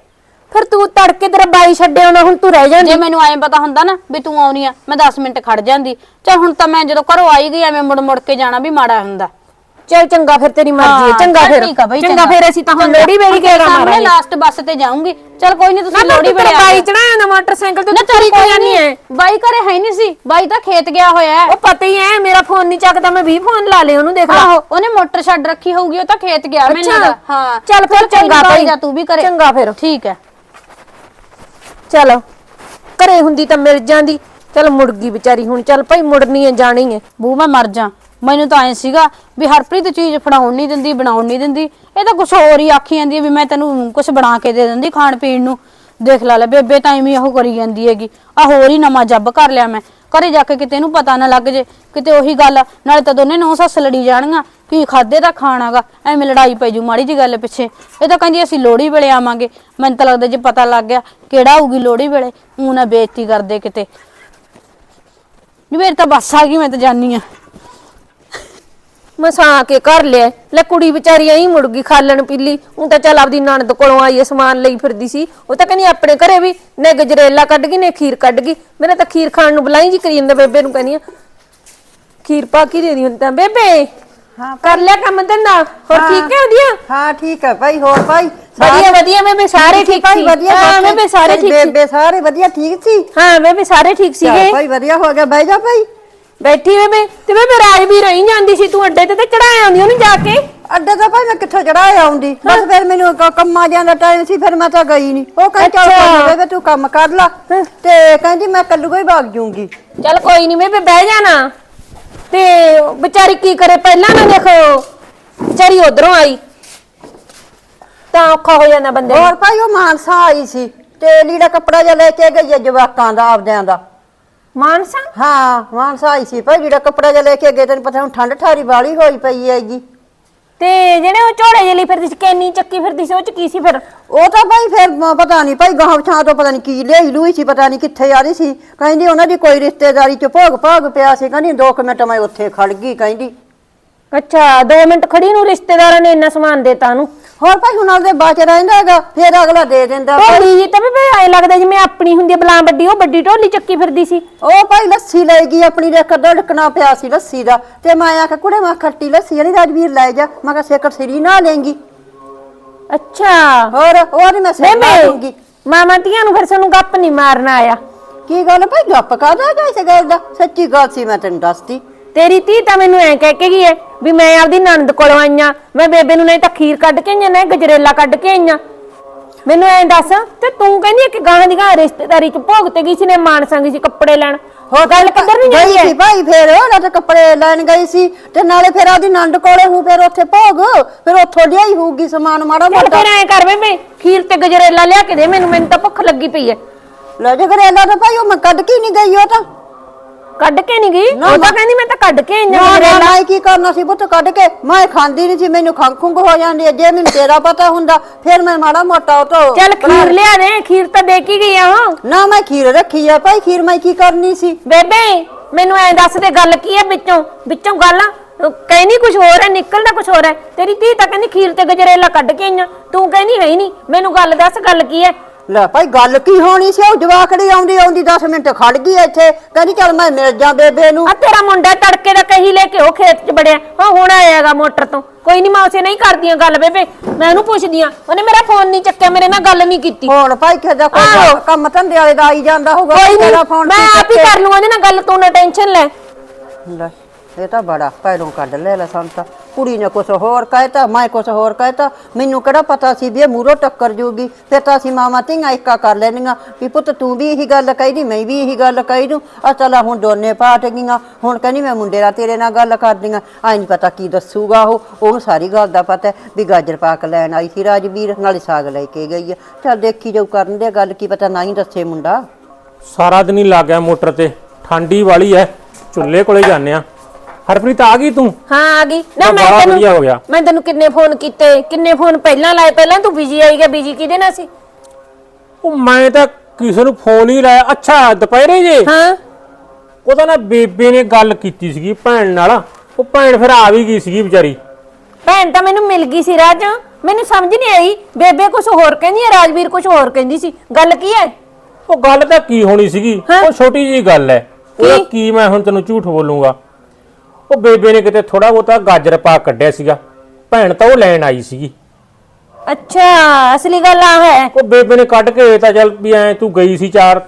ਫਿਰ ਤੂੰ ਤੜਕੇ ਤੇਰਾ ਬਾਈ ਛੱਡਿਆ ਆਉਣਾ ਹੁਣ ਤੂੰ ਰਹਿ ਜਾਂਦੀ। ਜੇ ਮੈਨੂੰ ਐਂ ਪਤਾ ਹੁੰਦਾ ਨਾ ਵੀ ਤੂੰ ਆਉਣੀ ਆ ਮੈਂ 10 ਮਿੰਟ ਖੜ ਜਾਂਦੀ। ਚਲ ਹੁਣ ਤਾਂ ਮੈਂ ਜਦੋਂ ਘਰੋਂ ਆਈ ਗਈ ਐਵੇਂ ਮੁੜ ਮੁੜ ਕੇ ਜਾਣਾ ਵੀ ਮਾੜਾ ਹੁੰਦਾ। ਚੱਲ ਚੰਗਾ ਫਿਰ ਤੇਰੀ ਮਰਜ਼ੀ ਹੈ ਚੰਗਾ ਫਿਰ। ਚੰਗਾ ਫਿਰ ਅਸੀਂ ਤਾਂ ਹੁਣ। ਲੋੜੀ ਵੇੜੀ ਸਾਹਮਣੇ ਮਾਰਾਂਗੇ। ਲਾਸਟ ਬੱਸ ਤੇ ਜਾਊਂਗੀ। ਚਲ ਕੋਈ ਨਹੀਂ ਨਾ ਤੁਸੀਂ ਲੋੜੀ ਵੇਲੇ ਬਾਈ ਚੜਾਇਆ ਨਾ ਮੋਟਰਸਾਈਕਲ ਤੇ ਨਾ ਤੂੰ ਕੋਈ ਨਹੀਂ ਹੈ। ਬਾਈ ਘਰੇ ਹੈ ਨਹੀਂ ਸੀ ਬਾਈ ਤਾਂ ਖੇਤ ਗਿਆ ਹੋਇਆ ਹੈ। ਉਹ ਪਤਾ ਹੀ ਹੈ ਮੇਰਾ ਫੋਨ ਨਹੀਂ ਚੱਕਦਾ ਮੈਂ 20 ਫੋਨ ਲਾ ਲਏ ਉਹਨੂੰ ਦੇਖ ਲਾ। ਆਹੋ ਉਹਨੇ ਮੋਟਰ ਛੱਡ ਰੱਖੀ ਹੋਊਗੀ ਉਹ ਤਾਂ ਖੇਤ ਗਿਆ ਮੈਨੂੰ ਹਾਂ ਚੱਲ ਫਿਰ ਨੀ, ਚੰਗਾ ਬਾਈ ਭਾਈ। ਜਾ ਤੂੰ ਵੀ ਕਰੇ ਚੰਗਾ ਫਿਰ। ਠੀਕ ਹੈ। ਚਲੋ, ਘਰੇ ਹੁੰਦੀ ਤਾਂ ਮਿਲ ਜਾਂਦੀ। ਚਲ ਮੁੜ ਗਈ ਵਿਚਾਰੀ ਹੁਣ, ਚੱਲ ਭਾਈ ਮੁੜਨੀ ਹੈ, ਜਾਣੀ ਹੈ। ਬੂ, ਮੈਂ ਮਰ ਜਾ। ਮੈਨੂੰ ਤਾਂ ਐ ਸੀਗਾ ਵੀ ਹਰਪ੍ਰੀਤ ਚੀਜ਼ ਫੜਾਉਣ ਨਹੀਂ ਦਿੰਦੀ, ਬਣਾਉਣ ਨਹੀਂ ਦਿੰਦੀ। ਇਹ ਤਾਂ ਕੁਝ ਹੋਰ ਹੀ ਆਖੀ ਜਾਂਦੀ ਹੈ ਵੀ ਮੈਂ ਤੈਨੂੰ ਕੁਝ ਬਣਾ ਕੇ ਦੇ ਦਿੰਦੀ ਖਾਣ ਪੀਣ ਨੂੰ। ਦੇਖ ਲੈ ਲੈ, ਬੇਬੇ ਤਾਂ ਐਵੇਂ ਉਹ ਕਰੀ ਜਾਂਦੀ ਹੈਗੀ। ਆ ਹੋਰ ਹੀ ਨਵਾਂ ਜੱਬ ਕਰ ਲਿਆ ਮੈਂ। ਘਰੇ ਜਾ ਕੇ ਕਿਤੇ ਇਹਨੂੰ ਪਤਾ ਨਾ ਲੱਗ ਜੇ, ਕਿਤੇ ਉਹੀ ਗੱਲ ਨਾਲੇ ਤਾਂ ਦੋਨੇ ਨੌ ਸੱਸ ਲੜੀ ਜਾਣਗੀਆਂ, ਕੀ ਖਾਦੇ ਦਾ ਖਾਣਾਗਾ ਐਵੇਂ ਲੜਾਈ ਪੈ ਜੂ ਮਾੜੀ ਜੀ ਗੱਲ ਪਿੱਛੇ। ਇਹ ਤਾਂ ਕਹਿੰਦੀ ਅਸੀਂ ਲੋੜੀ ਵੇਲੇ ਆਵਾਂਗੇ। ਮੈਨੂੰ ਤਾਂ ਲੱਗਦਾ ਜੇ ਪਤਾ ਲੱਗ ਗਿਆ ਕਿਹੜਾ ਹੋਊਗੀ ਲੋੜੀ ਵੇਲੇ, ਊ ਨਾ ਬੇਇੱਜ਼ਤੀ ਕਰਦੇ ਕਿਤੇ। ਨੀ ਮੇਰੀ ਤਾਂ ਬੱਸ ਆ ਗਈ, ਮੈਂ ਤਾਂ ਜਾਨੀ ਆ ਮਸਾਂ ਕੇ ਕਰ ਲਿਆ ਲੈ ਕੁੜੀ ਵਿਚਾਰੀ ਐਂ ਮੁੜ ਗਈ ਖਾਲਣ ਪੀਲੀ। ਉਹ ਤਾਂ ਚੱਲ ਆਪਦੀ ਨਣਦ ਕੋਲੋਂ ਆਈ ਐ ਸਮਾਨ ਲਈ ਫਿਰਦੀ ਸੀ। ਉਹ ਤਾਂ ਕਹਿੰਦੀ ਆਪਣੇ ਘਰੇ ਵੀ ਨੇ ਗਜਰੇਲਾ ਕੱਢ ਗਈ ਨੇ ਖੀਰ ਕੱਢ ਗਈ। ਮੇਰਾ ਤਾਂ ਖੀਰ ਖਾਣ ਨੂੰ ਬੁਲਾਈ ਜੀ ਕਰੀ ਜਾਂਦਾ ਬੇਬੇ ਨੂੰ ਕਹਿੰਦੀ ਆ। ਖੀਰ ਪਾ ਕੇ ਦੇ ਦੀ ਹੁਣ ਤਾਂ ਬੇਬੇ। ਹਾਂ ਕਰ ਲਿਆ ਕੰਮ ਧੰਦਾ। ਹੋਰ ਠੀਕ ਹੈ ਵਧੀਆ? ਹਾਂ ਠੀਕ ਹੈ ਭਾਈ ਹੋਰ ਭਾਈ? ਵਧੀਆ ਵਧੀਆ ਬੇਬੇ ਸਾਰੇ ਠੀਕ ਭਾਈ? ਸੀ। ਵਧੀਆ ਹਾਂ। ਬੇਬੇ ਸਾਰੇ ਠੀਕ ਸੀ। ਬੇਬੇ ਸਾਰੇ ਵਧੀਆ ਠੀਕ ਸੀ? ਹਾਂ ਬੇਬੇ ਸਾਰੇ ਠੀਕ ਸੀਗੇ। ਭਾਈ ਵਧੀਆ ਹੋ ਗਿਆ। ਬਹਿ ਜਾ ਭਾਈ। ਬੈਠੀ ਬੇਬੇ ਤੇ ਬੇਬੇ ਰਾਜ ਵੀ ਰਹੀ ਜਾਂਦੀ ਸੀ ਤੂੰ ਅੱਡੇ ਤੇ ਤੇ ਚੜਾਇਆ ਆਉਂਦੀ ਉਹਨੂੰ ਜਾ ਕੇ? ਅੱਡੇ ਤਾਂ ਭਾਈ ਮੈਂ ਕਿੱਥੋਂ ਚੜਾਇਆ ਆਉਂਦੀ? ਬਸ ਫਿਰ ਮੈਨੂੰ ਕ- ਕੰਮਾਂ ਜਾਂ ਦਾ ਟਾਈਮ ਸੀ ਫਿਰ ਮੈਂ ਤਾਂ ਗਈ ਨਹੀਂ ਉਹ ਕਹਿੰਦੀ ਚੱਲ ਅੱਛਾ। ਕੋਈ ਨੀ ਬੇਬੇ ਤੂੰ ਕੰਮ ਕਰ ਲਾ। ਤੇ ਕਹਿੰਦੀ ਮੈਂ ਕੱਲੂ ਹੀ ਭਾਗ ਜੂੰਗੀ। ਚੱਲ ਕੋਈ ਨਹੀਂ ਬੇਬੇ ਬਹਿ ਜਾਣਾ। ਤੇ ਵਿਚਾਰੀ ਕੀ ਕਰੇ ਪਹਿਲਾਂ ਨਾ ਦੇਖੋ ਵਿਚਾਰੀ ਉਧਰੋਂ ਆਈ। ਤਾਂ ਔਖਾ ਹੋ ਜਾਂਦਾ ਬੰਦੇ ਨੂੰ। ਹੋਰ ਭਾਈ ਉਹ ਮਾਨਸਾ ਆਈ ਸੀ। ਤੇ ਲੀੜਾ ਕੱਪੜਾ ਜਿਹਾ ਲੈ ਕੇ ਗਈ ਹੈ ਜਵਾਕਾਂ ਦਾ ਆਪਦਿਆਂ ਦਾ। ਮਾਨਸਾ? ਹਾਂ ਮਾਨਸਾ ਆਈ ਸੀ ਭਾਈ ਲੀੜਾ ਕੱਪੜਾ ਜਿਹਾ ਲੈ ਕੇ ਗਏ ਤੈਨੂੰ ਪਤਾ ਹੁਣ ਠੰਡ ਠਾਰੀ ਵਾਲੀ ਹੋਈ ਪਈ ਹੈਗੀ। ਤੇ ਜਿਹੜੇ ਉਹ ਝੋਲੇ ਜਿਹੇ ਲਈ ਫਿਰਦੀ ਸੀ ਕੈਨੀ ਚੱਕੀ ਫਿਰਦੀ ਸੀ ਉਹ ਚ ਕੀ ਸੀ ਫਿਰ? ਉਹ ਤਾਂ ਭਾਈ ਫਿਰ ਮ- ਪਤਾ ਨਹੀਂ ਭਾਈ ਗਾਂਵ ਛਾਂ ਤੋਂ ਪਤਾ ਨਹੀਂ ਕੀ ਲਿਆਈ ਲੂਈ ਸੀ ਪਤਾ ਨਹੀਂ ਕਿੱਥੇ ਆ ਰਹੀ ਸੀ। ਕਹਿੰਦੀ ਉਹਨਾਂ ਦੀ ਕੋਈ ਰਿਸ਼ਤੇਦਾਰੀ ਚ ਭੋਗ ਭਾਗ ਪਿਆ ਸੀ ਕਹਿੰਦੀ ਦੋ ਕੁ ਮਿੰਟ ਮੈਂ ਉੱਥੇ ਖੜ ਗਈ ਕਹਿੰਦੀ। ਅੱਛਾ 2 ਮਿੰਟ ਖੜੀ ਨੂੰ ਰਿਸ਼ਤੇਦਾਰਾਂ ਨੇ ਇੰਨਾ ਸਮਾਨ ਦੇਤਾ ਨੂੰ ਹੋਰ ਭਾਈ ਹੁਣ ਉਹਦੇ ਬਾਅਦ ਚ ਰਹਿੰਦਾ ਹੈਗਾ ਫਿਰ ਅਗਲਾ ਦੇ ਦਿੰਦਾ। ਭਾਈ। ਢੋਲੀ ਜੀ ਤਾਂ ਬੇਬੇ ਐ ਲੱਗਦਾ ਜਿਵੇਂ ਆਪਣੀ ਹੁੰਦੀ ਆ ਬਲਾਂ ਵੱਡੀ ਉਹ ਵੱਡੀ ਢੋਲੀ ਚੱਕੀ ਫਿਰਦੀ ਸੀ। ਉਹ ਭਾਈ ਲੱਸੀ ਲੈ ਗਈ ਆਪਣੀ ਦੇ ਕੱਢ ਢਕਣਾ ਪਿਆ ਸੀ ਲੱਸੀ ਦਾ। ਤੇ ਮੈਂ ਆਖਿਆ ਕੁੜੇ ਮੈਂ ਖੱਟੀ ਲੱਸੀ ਨਹੀਂ ਰਾਜਵੀਰ ਲੈ ਜਾ। ਮੈਂ ਕਿਹਾ ਸੇਕਰ ਸਰੀ ਨਾ ਲੈਂਗੀ ਅੱਛਾ। ਹੋਰ ਉਹ ਨਹੀਂ ਮੈਂ ਸਿਰ ਦੂੰਗੀ ਬੇਬੇ ਮਾਮਾ ਧੀਆਂ ਨੂੰ ਫਿਰ ਸਾਨੂੰ ਗੱਪ ਨਹੀਂ ਮਾਰਨਾ ਆਇਆ। ਕੀ ਗੱਲ ਭਾਈ ਗੱਪ ਕਾਦਾ ਜਾ ਇਸ ਗੱਲ ਦਾ? ਸੱਚੀ ਗੱਲ ਸੀ ਮੈਂ ਤੈਨੂੰ ਦੱਸਦੀ ਤੇਰੀ ਧੀ ਤਾਂ ਮੈਨੂੰ ਐ ਕਹਿ ਕੇ ਗਈ ਐ ਵੀ ਮੈਂ ਆਪਦੀ ਨਣਦ ਕੋਲੋਂ ਆਈਆਂ ਮੈਂ ਬੇਬੇ ਨੂੰ ਨਹੀਂ ਤਾਂ ਖੀਰ ਕੱਢ ਕੇ ਆਈਆਂ ਨਾ ਗਜਰੇਲਾ ਕੱਢ ਕੇ ਆਈਆਂ। ਮੈਨੂੰ ਐਂ ਦੱਸ ਤੇ ਤੂੰ ਕਹਿੰਦੀ ਐ ਕਿ ਗਾਂ ਦੀ ਗਾਂ ਰਿਸ਼ਤੇਦਾਰੀ ਚ ਭੋਗ ਤੇ ਗਈ ਸੀ ਨੇ ਮਾਨ ਸੰਗੀ ਸੀ ਕੱਪੜੇ ਲੈਣ? ਹੋ ਗੱਲ ਕਿੱਧਰ ਨਹੀਂ ਗਈ ਸੀ ਭਾਈ ਫੇਰ ਉਹ ਤਾਂ ਕੱਪੜੇ ਲੈਣ ਗਈ ਸੀ ਤੇ ਨਾਲੇ ਫਿਰ ਆਦੀ ਨੰਦ ਕੋਲੇ ਹੂੰ ਫਿਰ ਉੱਥੇ ਭੋਗ। ਫਿਰ ਉੱਥੋਂ ਲਿਆਈ ਹੋਊਗੀ ਸਮਾਨ ਮਾੜਾ ਮੋਟਾ। ਫਿਰ ਐਂ ਕਰ ਬੇਬੇ ਖੀਰ ਤੇ ਗਜਰੇਲਾ ਲਿਆ ਕੇ ਦੇ ਮੈਨੂੰ ਮੈਨੂੰ ਤਾਂ ਭੁੱਖ ਲੱਗੀ ਪਈ ਐ। ਲੈ ਜੇ ਤਾਂ ਭਾਈ ਉਹ ਮੈਂ ਕੱਢ ਕੇ ਨਹੀਂ ਗਈ ਉਹ ਤਾਂ। ਕੱਢ ਕੇ ਨਹੀਂ ਗਈ? ਨਾ, ਉਹ ਤਾਂ ਨਾ। ਕਹਿੰਦੀ ਮੈਂ ਤਾਂ ਕੱਢ ਕੇ ਆਈਆਂ ਨਾ ਨਾ ਗਜਰੇਲਾ ਮੈਂ ਕੀ ਕਰਨਾ ਸੀ ਪੁੱਤ ਕੱਢ ਕੇ? ਮੈਂ ਖਾਂਦੀ ਨਹੀਂ ਸੀ ਮੈਨੂੰ ਖੁੰਘ ਹੋ ਜਾਂਦੀ ਹੈ। ਜੇ ਮੈਨੂੰ ਤੇਰਾ ਪਤਾ ਹੁੰਦਾ ਫਿਰ ਮੈਂ ਮਾੜਾ ਮੋਟਾ ਉਹ ਤੋਂ ਚੱਲ ਖੀਰ ਲਿਆ ਦੇ ਖੀਰ ਤਾਂ ਦੇ ਕੇ ਗਈ ਆ ਉਹ। ਨਾ ਮੈਂ ਖੀਰ ਰੱਖੀ ਆ ਭਾਈ ਖੀਰ ਮੈਂ ਕੀ ਕਰਨੀ ਸੀ? ਬੇਬੇ ਮੈਨੂੰ ਐਂ ਦੱਸ ਦੇ ਗੱਲ ਕੀ ਹੈ ਵਿੱਚੋਂ? ਵਿੱਚੋਂ ਗੱਲ ਕਹਿੰਦੀ ਕੁਝ ਹੋਰ ਹੈ ਨਿਕਲਦਾ ਕੁਝ ਹੋਰ ਹੈ। ਤੇਰੀ ਧੀ ਤਾਂ ਕਹਿੰਦੀ ਖੀਰ ਤੇ ਗਜਰੇਲਾ ਕੱਢ ਕੇ ਆਈਆਂ। ਤੂੰ ਕਹਿੰਦੀ ਹੈ ਹੀ ਨਹੀਂ ਮੈਨੂੰ ਗੱਲ ਦੱਸ ਗੱਲ ਕੀ ਹੈ? ਲੈ ਭਾਈ ਗੱਲ ਕੀ ਹੋਣੀ ਸੀ? ਉਹ ਜਵਾਕੜੀ ਆਉਂਦੀ ਆਉਂਦੀ 10 ਮਿੰਟ ਖੜ ਗਈ ਇੱਥੇ। ਕਹਿੰਦੀ ਚੱਲ ਮੈਂ ਮਿਲ ਜਾ ਬੇਬੇ ਨੂੰ। ਆ ਤੇਰਾ ਮੁੰਡਾ ਤੜਕੇ ਦਾ ਕਹੀ ਲੈ ਕੇ ਉਹ ਖੇਤ 'ਚ ਬੜਿਆ ਹਾਂ ਹੁਣ ਆਏਗਾ ਮੋਟਰ ਤੋਂ। ਕੋਈ ਨਹੀਂ ਮੈਂ ਉਸੇ ਨਹੀਂ ਕਰਦੀਆਂ ਗੱਲ ਬੇਬੇ। ਮੈਂ ਉਹਨੂੰ ਪੁੱਛਦੀ ਆ ਉਹਨੇ ਮੇਰਾ ਫੋਨ ਨਹੀਂ ਚੱਕਿਆ ਮੇਰੇ ਨਾਲ ਗੱਲ ਨਹੀਂ ਕੀਤੀ। ਹੁਣ ਭਾਈ ਕਿਹਦਾ ਆਹੋ। ਕੋਈ ਕੰਮ ਧੰਦੇ ਵਾਲੇ ਦਾ ਆਈ ਜਾਂਦਾ ਹੋਊਗਾ ਕੋਈ ਤੇਰਾ ਨਹੀਂ ਫੋਨ ਮੈਂ ਆਪ ਹੀ? ਕਰ ਲੂੰ ਉਹਦੇ ਨਾਲ ਗੱਲ ਤੂੰ ਨਾ ਟੈਨਸ਼ਨ ਲੈ। ਲੈ ਇਹ ਤਾਂ ਬੜਾ ਪੈਰੋਂ ਕੱਢ ਲੈ ਲੈ ਸਾਨੂੰ ਤਾਂ ਕੁੜੀ ਨੇ ਕੁਛ ਹੋਰ ਕਹਿਤਾ, ਮੈਂ ਕੁਛ ਹੋਰ ਕਹਿਤਾ। ਮੈਨੂੰ ਕਿਹੜਾ ਪਤਾ ਸੀ ਵੀ ਇਹ ਮੂਰੋ ਟੱਕਰ ਜੂਗੀ? ਫਿਰ ਤਾਂ ਅਸੀਂ ਮਾਮਾ ਧੀਆਂ ਇੱਕਾ ਕਰ ਲੈਣੀਆਂ। ਵੀ ਪੁੱਤ ਤੂੰ ਵੀ ਇਹੀ ਗੱਲ ਕਹੀਦੀ ਮੈਂ ਵੀ ਇਹੀ ਗੱਲ ਕਹੀ ਦੂੰ। ਆ ਚਲਾ ਹੁਣ ਦੋਨੇ ਪਾਟ ਗਈਆਂ। ਹੁਣ ਕਹਿੰਦੀ ਮੈਂ ਮੁੰਡੇ ਨਾਲ ਤੇਰੇ ਨਾਲ ਗੱਲ ਕਰਦੀਆਂ। ਆਈ ਨਹੀਂ ਪਤਾ ਕੀ ਦੱਸੂਗਾ ਉਹ। ਉਹਨੂੰ ਸਾਰੀ ਗੱਲ ਦਾ ਪਤਾ ਹੈ ਵੀ ਗਾਜਰ ਪਾਕ ਲੈਣ ਆਈ ਸੀ ਰਾਜਵੀਰ, ਨਾਲੇ ਸਾਗ ਲੈ ਕੇ ਗਈ ਹੈ। ਚੱਲ ਦੇਖੀ ਜਾਊ ਕਰਨ ਦੇ ਗੱਲ, ਕੀ ਪਤਾ ਨਾ ਹੀ ਦੱਸੇ ਮੁੰਡਾ। ਸਾਰਾ ਦਿਨ ਹੀ ਲੱਗ ਗਿਆ ਮੋਟਰ ਤੇ। ਠੰਡੀ ਵਾਲੀ ਐ ਚੁੱਲ੍ਹੇ ਕੋਲੇ ਜਾਂਦੇ ਆ ਹਰਪ੍ਰੀਤ ਆ ਗਈ ਤੂੰ? ਹਾਂ ਆ ਗਈ। ਨਾ ਮੈਂ ਬੜਾ ਵਧੀਆ ਹੋ ਤੈਨੂੰ। ਮੈਂ ਤੈਨੂੰ ਕਿੰਨੇ ਫੋਨ ਕੀਤੇ ਕਿੰਨੇ ਫੋਨ ਪਹਿਲਾਂ ਲਾਏ ਪਹਿਲਾਂ ਤੂੰ ਬਿਜ਼ੀ ਆਈ ਗਿਆ ਬਿਜ਼ੀ ਕਿਹਦੇ ਨਾਲ ਸੀ? ਉਹ ਮੈਂ ਤਾਂ ਕਿਸੇ ਨੂੰ ਫੋਨ ਹੀ ਲਾਇਆ। ਅੱਛਾ ਦੁਪਹਿਰੇ ਜੇ? ਹਾਂ। ਉਹਦਾ ਨਾ ਬੇਬੇ ਨੇ ਗੱਲ ਕੀਤੀ ਸੀਗੀ ਭੈਣ ਨਾਲ। ਉਹ ਭੈਣ ਫਿਰ ਆ ਵੀ ਗਈ ਸੀਗੀ ਵਿਚਾਰੀ। ਭੈਣ ਤਾਂ ਮੈਨੂੰ ਮਿਲ ਗਈ ਸੀ ਰਾਜ। ਮੈਨੂੰ ਸਮਝ ਨਹੀਂ ਆਈ। ਬੇਬੇ ਕੁਝ ਹੋਰ ਕਹਿੰਦੀ ਹੈ ਰਾਜਵੀਰ ਕੁਝ ਹੋਰ ਕਹਿੰਦੀ ਸੀ। ਗੱਲ ਕੀ ਹੈ? ਉਹ ਗੱਲ ਤਾਂ ਕੀ ਹੋਣੀ ਸੀਗੀ? ਹੈਂ? ਉਹ ਛੋਟੀ ਜੀ ਗੱਲ ਹੈ। ਉਹਦਾ? ਕੀ ਮੈਂ ਹੁਣ ਤੈਨੂੰ ਝੂਠ ਬੋਲੂੰਗਾ? ਉਹ ਬੇਬੇ ਨੇ ਕਿਤੇ ਥੋੜਾ ਬਹੁਤਾ ਗਾਜਰ ਪਾ ਕੱਢਿਆ ਸੀਗਾ। ਭੈਣ ਤਾਂ ਉਹ ਲੈਣ ਆਈ ਸੀਗੀ। ਅੱਛਾ ਅਸਲੀ ਗੱਲ ਆ ਹੈ। ਉਹ ਬੇਬੇ ਨੇ ਕੱਢ ਕੇ ਤਾਂ ਚੱਲ ਵੀ ਐ ਤੂੰ ਗਈ ਸੀ ਚਾਰ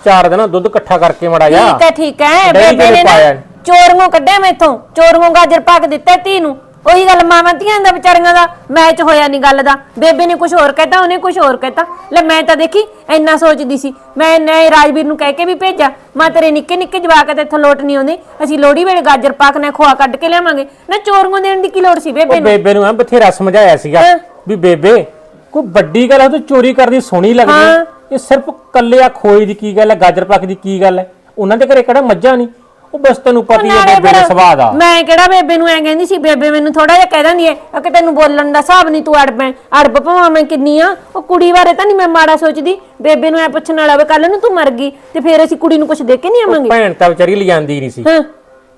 ਚਾਰ ਦਿਨ ਦੁੱਧ ਇਕੱਠਾ ਕਰਕੇ ਮੜਾ ਜਾ ਠੀਕ ਹੈ ਠੀਕ ਹੈ। ਡੈਡੀ ਬੇਬੇ ਨੇ ਨੇ ਨਾ ਪਾਇਆ। ਕੱਢਿਆ ਮੈਥੋਂ। ਚੋਰੀਆਂ ਗਾਜਰ ਪਾ ਕੇ ਦਿੱਤਾ ਧੀ ਨੂੰ। ਉਹੀ ਗੱਲ ਮਾਵਾਂ ਧੀਆਂ ਦਾ ਵਿਚਾਰੀਆਂ ਦਾ ਮੈਚ ਹੋਇਆ ਨਹੀਂ ਗੱਲ ਦਾ। ਬੇਬੇ ਨੇ ਕੁਝ ਹੋਰ ਕਹਿਤਾ ਉਹਨੇ ਕੁਝ ਹੋਰ ਕਹਿਤਾ। ਲੈ ਮੈਂ ਤਾਂ ਦੇਖੀ ਇੰਨਾ ਸੋਚਦੀ ਸੀ। ਮੈਂ ਨੇ ਰਾਜਵੀਰ ਨੂੰ ਕਹਿ ਕੇ ਵੀ ਭੇਜਿਆ ਮੈਂ ਤੇਰੇ ਨਿੱਕੇ ਨਿੱਕੇ ਜਵਾਕ ਤੇ ਇੱਥੋਂ ਲੋਟ ਨਹੀਂ ਆਉਂਦੇ। ਅਸੀਂ ਲੋੜੀ ਵੇਲੇ ਗਾਜਰ ਪਾਕ ਨੇ ਖੋਆ ਕੱਢ ਕੇ ਲਿਆਵਾਂਗੇ। ਨਾ ਚੋਰੀਆਂ ਦੇਣ ਦੀ ਕੀ ਲੋੜ ਸੀ ਬੇਬੇ ਉਹ ਨੂੰ? ਬੇਬੇ ਨੂੰ ਐ ਬਥੇਰਾ ਸਮਝਾਇਆ ਸੀਗਾ ਹੈਂ? ਵੀ ਬੇਬੇ ਕੋਈ ਵੱਡੀ ਗੱਲ ਆ ਤੂੰ ਚੋਰੀ ਕਰਦੀ ਸੋਹਣੀ ਲੱਗਦੀ ਹਾਂ। ਹੈ। ਇਹ ਸਿਰਫ ਕੱਲੇ ਆ ਖੋਏ ਦੀ ਕੀ ਗੱਲ ਹੈ ਗਾਜਰ ਪਾਕ ਦੀ ਕੀ ਗੱਲ ਹੈ ਉਹਨਾਂ ਦੇ ਘਰੇ ਕਿਹੜਾ ਮੱਝਾਂ ਨਹੀਂ ਉਹ ਬਸ ਤੈਨੂੰ ਪਤਾ ਹੀ ਨਾਲੇ ਬੇਬੇ ਦੇ ਫਿਰ ਸੁਭਾਅ ਦਾ। ਮੈਂ ਕਿਹੜਾ ਬੇਬੇ ਨੂੰ ਐ ਕਹਿੰਦੀ ਸੀ ਬੇਬੇ ਮੈਨੂੰ ਥੋੜਾ ਜਿਹਾ ਕਹਿ ਦਿੰਦੀ ਐ ਕਿ ਤੈਨੂੰ ਬੋਲਣ ਦਾ ਹਿਸਾਬ ਨਹੀਂ ਤੂੰ ਅੜਬ ਐ ਅੜਬ ਭਾਵਾਂ ਮੈਂ ਕਿੰਨੀ ਆ ਉਹ ਕੁੜੀ ਬਾਰੇ ਤਾਂ ਨਹੀਂ ਮੈਂ ਮਾੜਾ ਸੋਚਦੀ ਬੇਬੇ ਨੂੰ ਐ ਪੁੱਛਣ ਵਾਲਾ ਵੇ ਕੱਲ ਨੂੰ ਤੂੰ ਮਰ ਗਈ ਤੇ ਫੇਰ ਅਸੀਂ ਕੁੜੀ ਨੂੰ ਕੁਝ ਦੇ ਕੇ ਨਹੀਂ ਆਵਾਂਗੇ? ਭੈਣ ਤਾਂ ਵਿਚਾਰੀ ਲਿਆਂਦੀ ਨਹੀਂ ਸੀ। ਹਾਂ।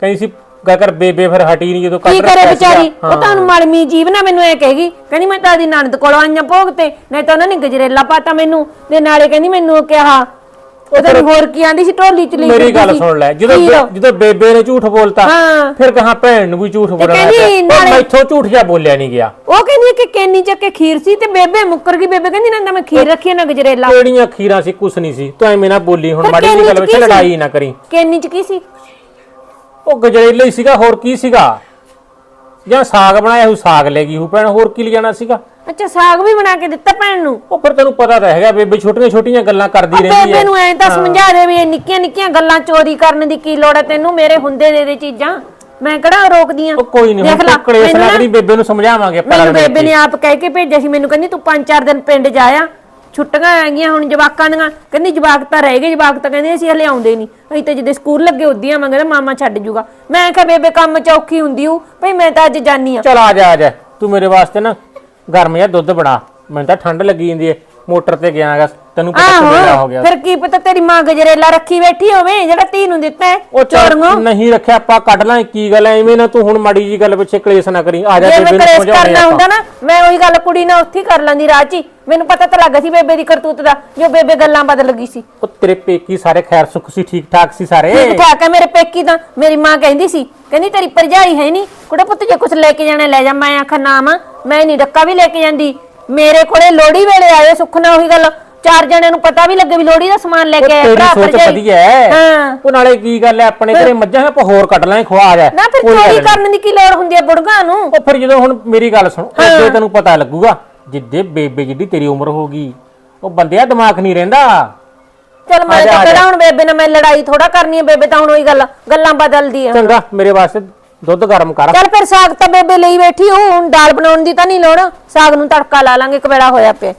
ਕਹਿੰਦੀ ਸੀ ਗਾ ਕਰ ਬੇਬੇ ਫਿਰ ਹਟੀ ਨਹੀਂ ਜਦੋਂ ਕੱਢ ਕੀ ਕਰੇ। ਵਿਚਾਰੀ? ਉਹ। ਤਾਂ ਮਾਲਮੀ ਜੀਵ ਨਾ ਮੈਨੂੰ ਐ ਕਹੇਗੀ ਕਹਿੰਦੀ ਮੈਂ ਤਾਂ ਦੀ ਨਣਦ ਕੋਲੋਂ ਆਈਆਂ ਭੋਗ ਤੇ ਨਹੀਂ ਤਾਂ ਉਹਨਾਂ ਨੇ ਗਜਰੇਲਾ ਪਾਤਾ ਮੈਨੂੰ ਤੇ ਨਾਲੇ ਕਹਿੰਦੀ ਮੈਨੂੰ ਕਿਹਾ ਉਹ ਤਾਂ ਹੋਰ ਕੀ ਆਂਦੀ ਸੀ ਢੋਲੀ ਚ ਲਈ ਮੇਰੀ ਗੱਲ। ਸੁਣ ਲੈ ਜਦੋਂ। ਬੇ- ਜਦੋਂ ਬੇਬੇ ਨੇ ਝੂਠ ਬੋਲਤਾ ਹਾਂ। ਫਿਰ ਕਹਾ ਭੈਣ ਨੂੰ ਵੀ ਝੂਠ ਬੋਲਣਾ ਕਹਿੰਦੀ ਪਿਆ। ਨਾਲੇ- ਮੈਥੋਂ ਝੂਠ ਜਿਹਾ ਬੋਲਿਆ ਨਹੀਂ ਗਿਆ ਉਹ ਕਹਿੰਦੀ ਹੈ ਕਿ ਕੈਨੀ ਚੱਕ ਕੇ ਖੀਰ ਸੀ ਤੇ ਬੇਬੇ ਮੁੱਕਰ ਗਈ ਬੇਬੇ ਕਹਿੰਦੀ ਨਾ ਮੈਂ ਖੀਰ ਰੱਖੀ ਹੈ ਨਾ ਗਜਰੇਲਾ ਕਿਹੜੀਆਂ ਖੀਰਾਂ ਸੀ ਕੁਛ ਨਹੀਂ ਸੀ ਤੂੰ ਐਵੇਂ ਨਾ ਬੋਲੀ ਹੁਣ ਮਾੜੀ ਜਿਹੀ ਗੱਲ ਵਿੱਚ? ਲੜਾਈ ਨਾ ਕਰੀ ਕੈਨੀ ਚ ਕੀ ਸੀ ਉਹ ਗਜਰੇਲਾ ਹੀ ਸੀਗਾ ਹੋਰ ਕੀ ਸੀਗਾ ਜਾਂ ਸਾਗ ਬਣਾਇਆ ਉਹ ਸਾਗ ਲੈ ਗਈ ਉਹ ਭੈਣ ਹੋਰ ਕੀ ਲਿਜਾਣਾ ਸੀਗਾ? ਅੱਛਾ ਸਾਗ ਵੀ ਬਣਾ ਕੇ ਦਿੱਤਾ ਭੈਣ ਨੂੰ? ਉਹ ਫਿਰ ਤੈਨੂੰ ਪਤਾ ਤਾਂ ਹੈਗਾ ਬੇਬੇ ਛੋਟੀਆਂ ਛੋਟੀਆਂ ਗੱਲਾਂ ਕਰਦੀ ਰਹਿੰਦੀ ਬੇਬੇ ਹੈ। ਨੂੰ ਐਂ ਤਾਂ ਸਮਝਾ ਦੇ ਵੀ ਇਹ ਨਿੱਕੀਆਂ ਨਿੱਕੀਆਂ ਗੱਲਾਂ ਚੋਰੀ ਕਰਨ ਦੀ ਕੀ ਲੋੜ ਹੈ ਤੈਨੂੰ? ਮੇਰੇ ਹੁੰਦੇ ਦੇ ਦੇ ਚੀਜ਼ਾਂ। ਮੈਂ ਕਿਹੜਾ ਰੋਕਦੀ ਆ ਉਹ ਕੋਈ ਨਹੀਂ ਹੁਣ ਕਲੇਸ਼ ਕਰੀ ਬੇਬੇ ਨੂੰ ਸਮਝਾਵਾਂਗੇ ਆਪਾਂ ਮੈਨੂੰ ਬੇਬੇ। ਨੇ ਆਪ ਕਹਿ ਕੇ ਭੇਜਿਆ ਸੀ ਮੈਨੂੰ ਕਹਿੰਦੀ ਤੂੰ ਪੰਜ ਚਾਰ ਦਿਨ ਪਿੰਡ ਜਾਇਆ ਛੁੱਟੀਆਂ ਆ ਗਈਆਂ ਹੁਣ ਜਵਾਕਾਂ ਦੀਆਂ। ਕਹਿੰਦੀ ਜਵਾਕ ਤਾਂ ਰਹਿ ਗਏ, ਜਵਾਕ ਤਾਂ ਕਹਿੰਦੇ ਅਸੀਂ ਹਲੇ ਆਉਂਦੇ ਨਹੀਂ। ਅਸੀਂ ਤਾਂ ਜਦੋਂ ਸਕੂਲ ਲੱਗੇ ਉਦੀਆਂ ਆਵਾਂਗੇ ਤਾਂ ਮਾਮਾ ਛੱਡ ਜੂਗਾ। ਮੈਂ ਕਿਹਾ ਬੇਬੇ ਕੰਮ ਚੌਕੀ ਹੁੰਦੀ ਹੂ ਭਈ ਮੈਂ ਤਾਂ ਅੱਜ ਜਾਨੀ ਆ। ਚੱਲ ਆ ਜਾ ਆ ਜਾ। ਤੂੰ ਮੇਰੇ ਵਾਸਤੇ ਨਾ ਗਰਮ ਜਿਹਾ ਦੁੱਧ ਬਣਾ। ਮੈਨੂੰ ਤਾਂ ਠੰਡ ਲੱਗੀ ਜਾਂਦੀ ਏ। ਮੋਟਰ ਤੇ ਗਿਆਗਾ ਤੈਨੂੰ ਪਤਾ ਕਿੰਨਾ ਹੋ ਗਿਆ। ਫਿਰ ਕੀ ਪਤਾ ਤੇਰੀ ਮਾਂ ਗਜਰੇਲਾ ਰੱਖੀ ਬੈਠੀ ਹੋਵੇ ਜਿਹੜਾ ਧੀ ਨੂੰ ਦਿੱਤਾ ਹੈ ਉਹ ਚੋਰੋਂ ਨਹੀਂ ਰੱਖਿਆ ਆਪਾਂ ਕੱਢ ਲਾਂ ਕੀ ਗੱਲ ਐ ਐਵੇਂ ਨਾ ਤੂੰ ਹੁਣ ਮਾੜੀ ਜੀ ਗੱਲ ਪਿੱਛੇ ਕਲੇਸ਼ ਨਾ ਕਰੀ ਆ ਜਾ ਜੇ ਮੈਂ ਨੂੰ ਕਲੇਸ਼ ਕਰਨਾ ਹੁੰਦਾ ਨਾ ਮੈਂ ਉਹੀ ਗੱਲ ਕੁੜੀ ਨਾਲ ਉੱਥੇ ਕਰ ਲੈਂਦੀ ਹੀ। ਮੈਨੂੰ ਪਤਾ ਤਾਂ ਲੱਗਾ ਸੀ ਬੇਬੇ ਦੀ ਕਰਤੂਤ ਦਾ ਜੋ ਬੇਬੇ ਗੱਲਾਂ ਬਦਲ ਗਈ ਸੀ। ਉਹ ਤੇਰੇ ਪੇਕੀ ਸਾਰੇ ਖੈਰ ਸੁਖ ਸੀ ਠੀਕ ਠਾਕ ਸੀ ਸਾਰੇ? ਠੀਕ ਠਾਕ ਹੈ ਮੇਰੇ ਪੇਕੀ ਤਾਂ ਮੇਰੀ ਮਾਂ ਕਹਿੰਦੀ ਸੀ ਕਹਿੰਦੀ ਤੇਰੀ ਭਰਜਾਈ ਹੈ ਨਹੀਂ ਕੁੜੇ ਪੁੱਤ ਜੇ ਕੁਝ ਲੈ ਕੇ ਜਾਣਾ ਲੈ ਜਾ ਮੈਂ ਆਖਾ ਨਾ ਮੈਂ ਨਹੀਂ ਡੱਕਾ ਵੀ ਲੈ ਕੇ ਜਾਂਦੀ। ਮੇਰੇ ਕੋਲੇ ਲੋੜੀ ਵੇਲੇ ਆਏ ਸੁੱਖ ਉਹੀ ਗੱਲ ਚਾਰ ਜਣਿਆਂ ਨੂੰ ਪਤਾ ਵੀ ਲੱਗੇ ਵੀ ਲੋੜੀ ਦਾ ਸਮਾਨ ਲੈ ਕੇ ਆਏ ਤੇਰੀ ਭਰਾ ਸੋਚ ਭਰਜਾਈ। ਵਧੀਆ ਹਾਂ। ਉਹ ਨਾਲੇ ਕੀ ਗੱਲ ਐ ਆਪਣੇ ਘਰੇ ਮੱਝਾਂ ਆਪਾਂ ਹੋਰ ਕੱਢ ਲਾਂ ਖਵਾ ਜਾ ਨਾ ਫਿਰ ਚੋਰੀ। ਕਰਨ ਦੀ ਕੀ ਲੋੜ ਹੁੰਦੀ ਹੈ ਬੁੜਗਾ ਨੂੰ? ਉਹ ਫਿਰ ਜਦੋਂ ਹੁਣ ਮੇਰੀ ਗੱਲ ਸੁਣ ਅੱਗੇ ਤੈਨੂੰ ਪਤਾ ਲੱਗੂਗਾ ਜਿੱਦੇ ਬੇਬੇ ਜਿੱਡੀ ਤੇਰੀ ਉਮਰ ਹੋਗੀ ਉਹ ਬੰਦਿਆ ਦਿਮਾਗ ਨਹੀਂ ਰਹਿੰਦਾ। ਚਲ ਮੈਂ ਤਾਂ। ਕਿਹੜਾ ਹੁਣ ਬੇਬੇ ਨਾਲ ਮੈਂ ਲੜਾਈ ਥੋੜਾ ਕਰਨੀ ਹੈ ਬੇਬੇ ਤਾਂ ਹੁਣ ਉਹੀ ਗੱਲ ਗੱਲਾਂ ਬਦਲਦੀ ਆ। ਚੰਗਾ ਮੇਰੇ ਵਾਸਤੇ ਦੁੱਧ ਗਰਮ ਕਰ। ਚੱਲ ਫਿਰ ਸਾਗ ਤਾਂ ਬੇਬੇ ਲਈ ਬੈਠੀ ਹੂੰ ਹੁਣ ਦਾਲ ਬਣਾਉਣ ਦੀ ਤਾਂ ਨਹੀਂ ਲੋੜ। ਸਾਗ ਨੂੰ ਤੜਕਾ ਲਾ ਲਾਂਗੇ ਕਵੇੜਾ ਹੋਇਆ ਪਿਆ।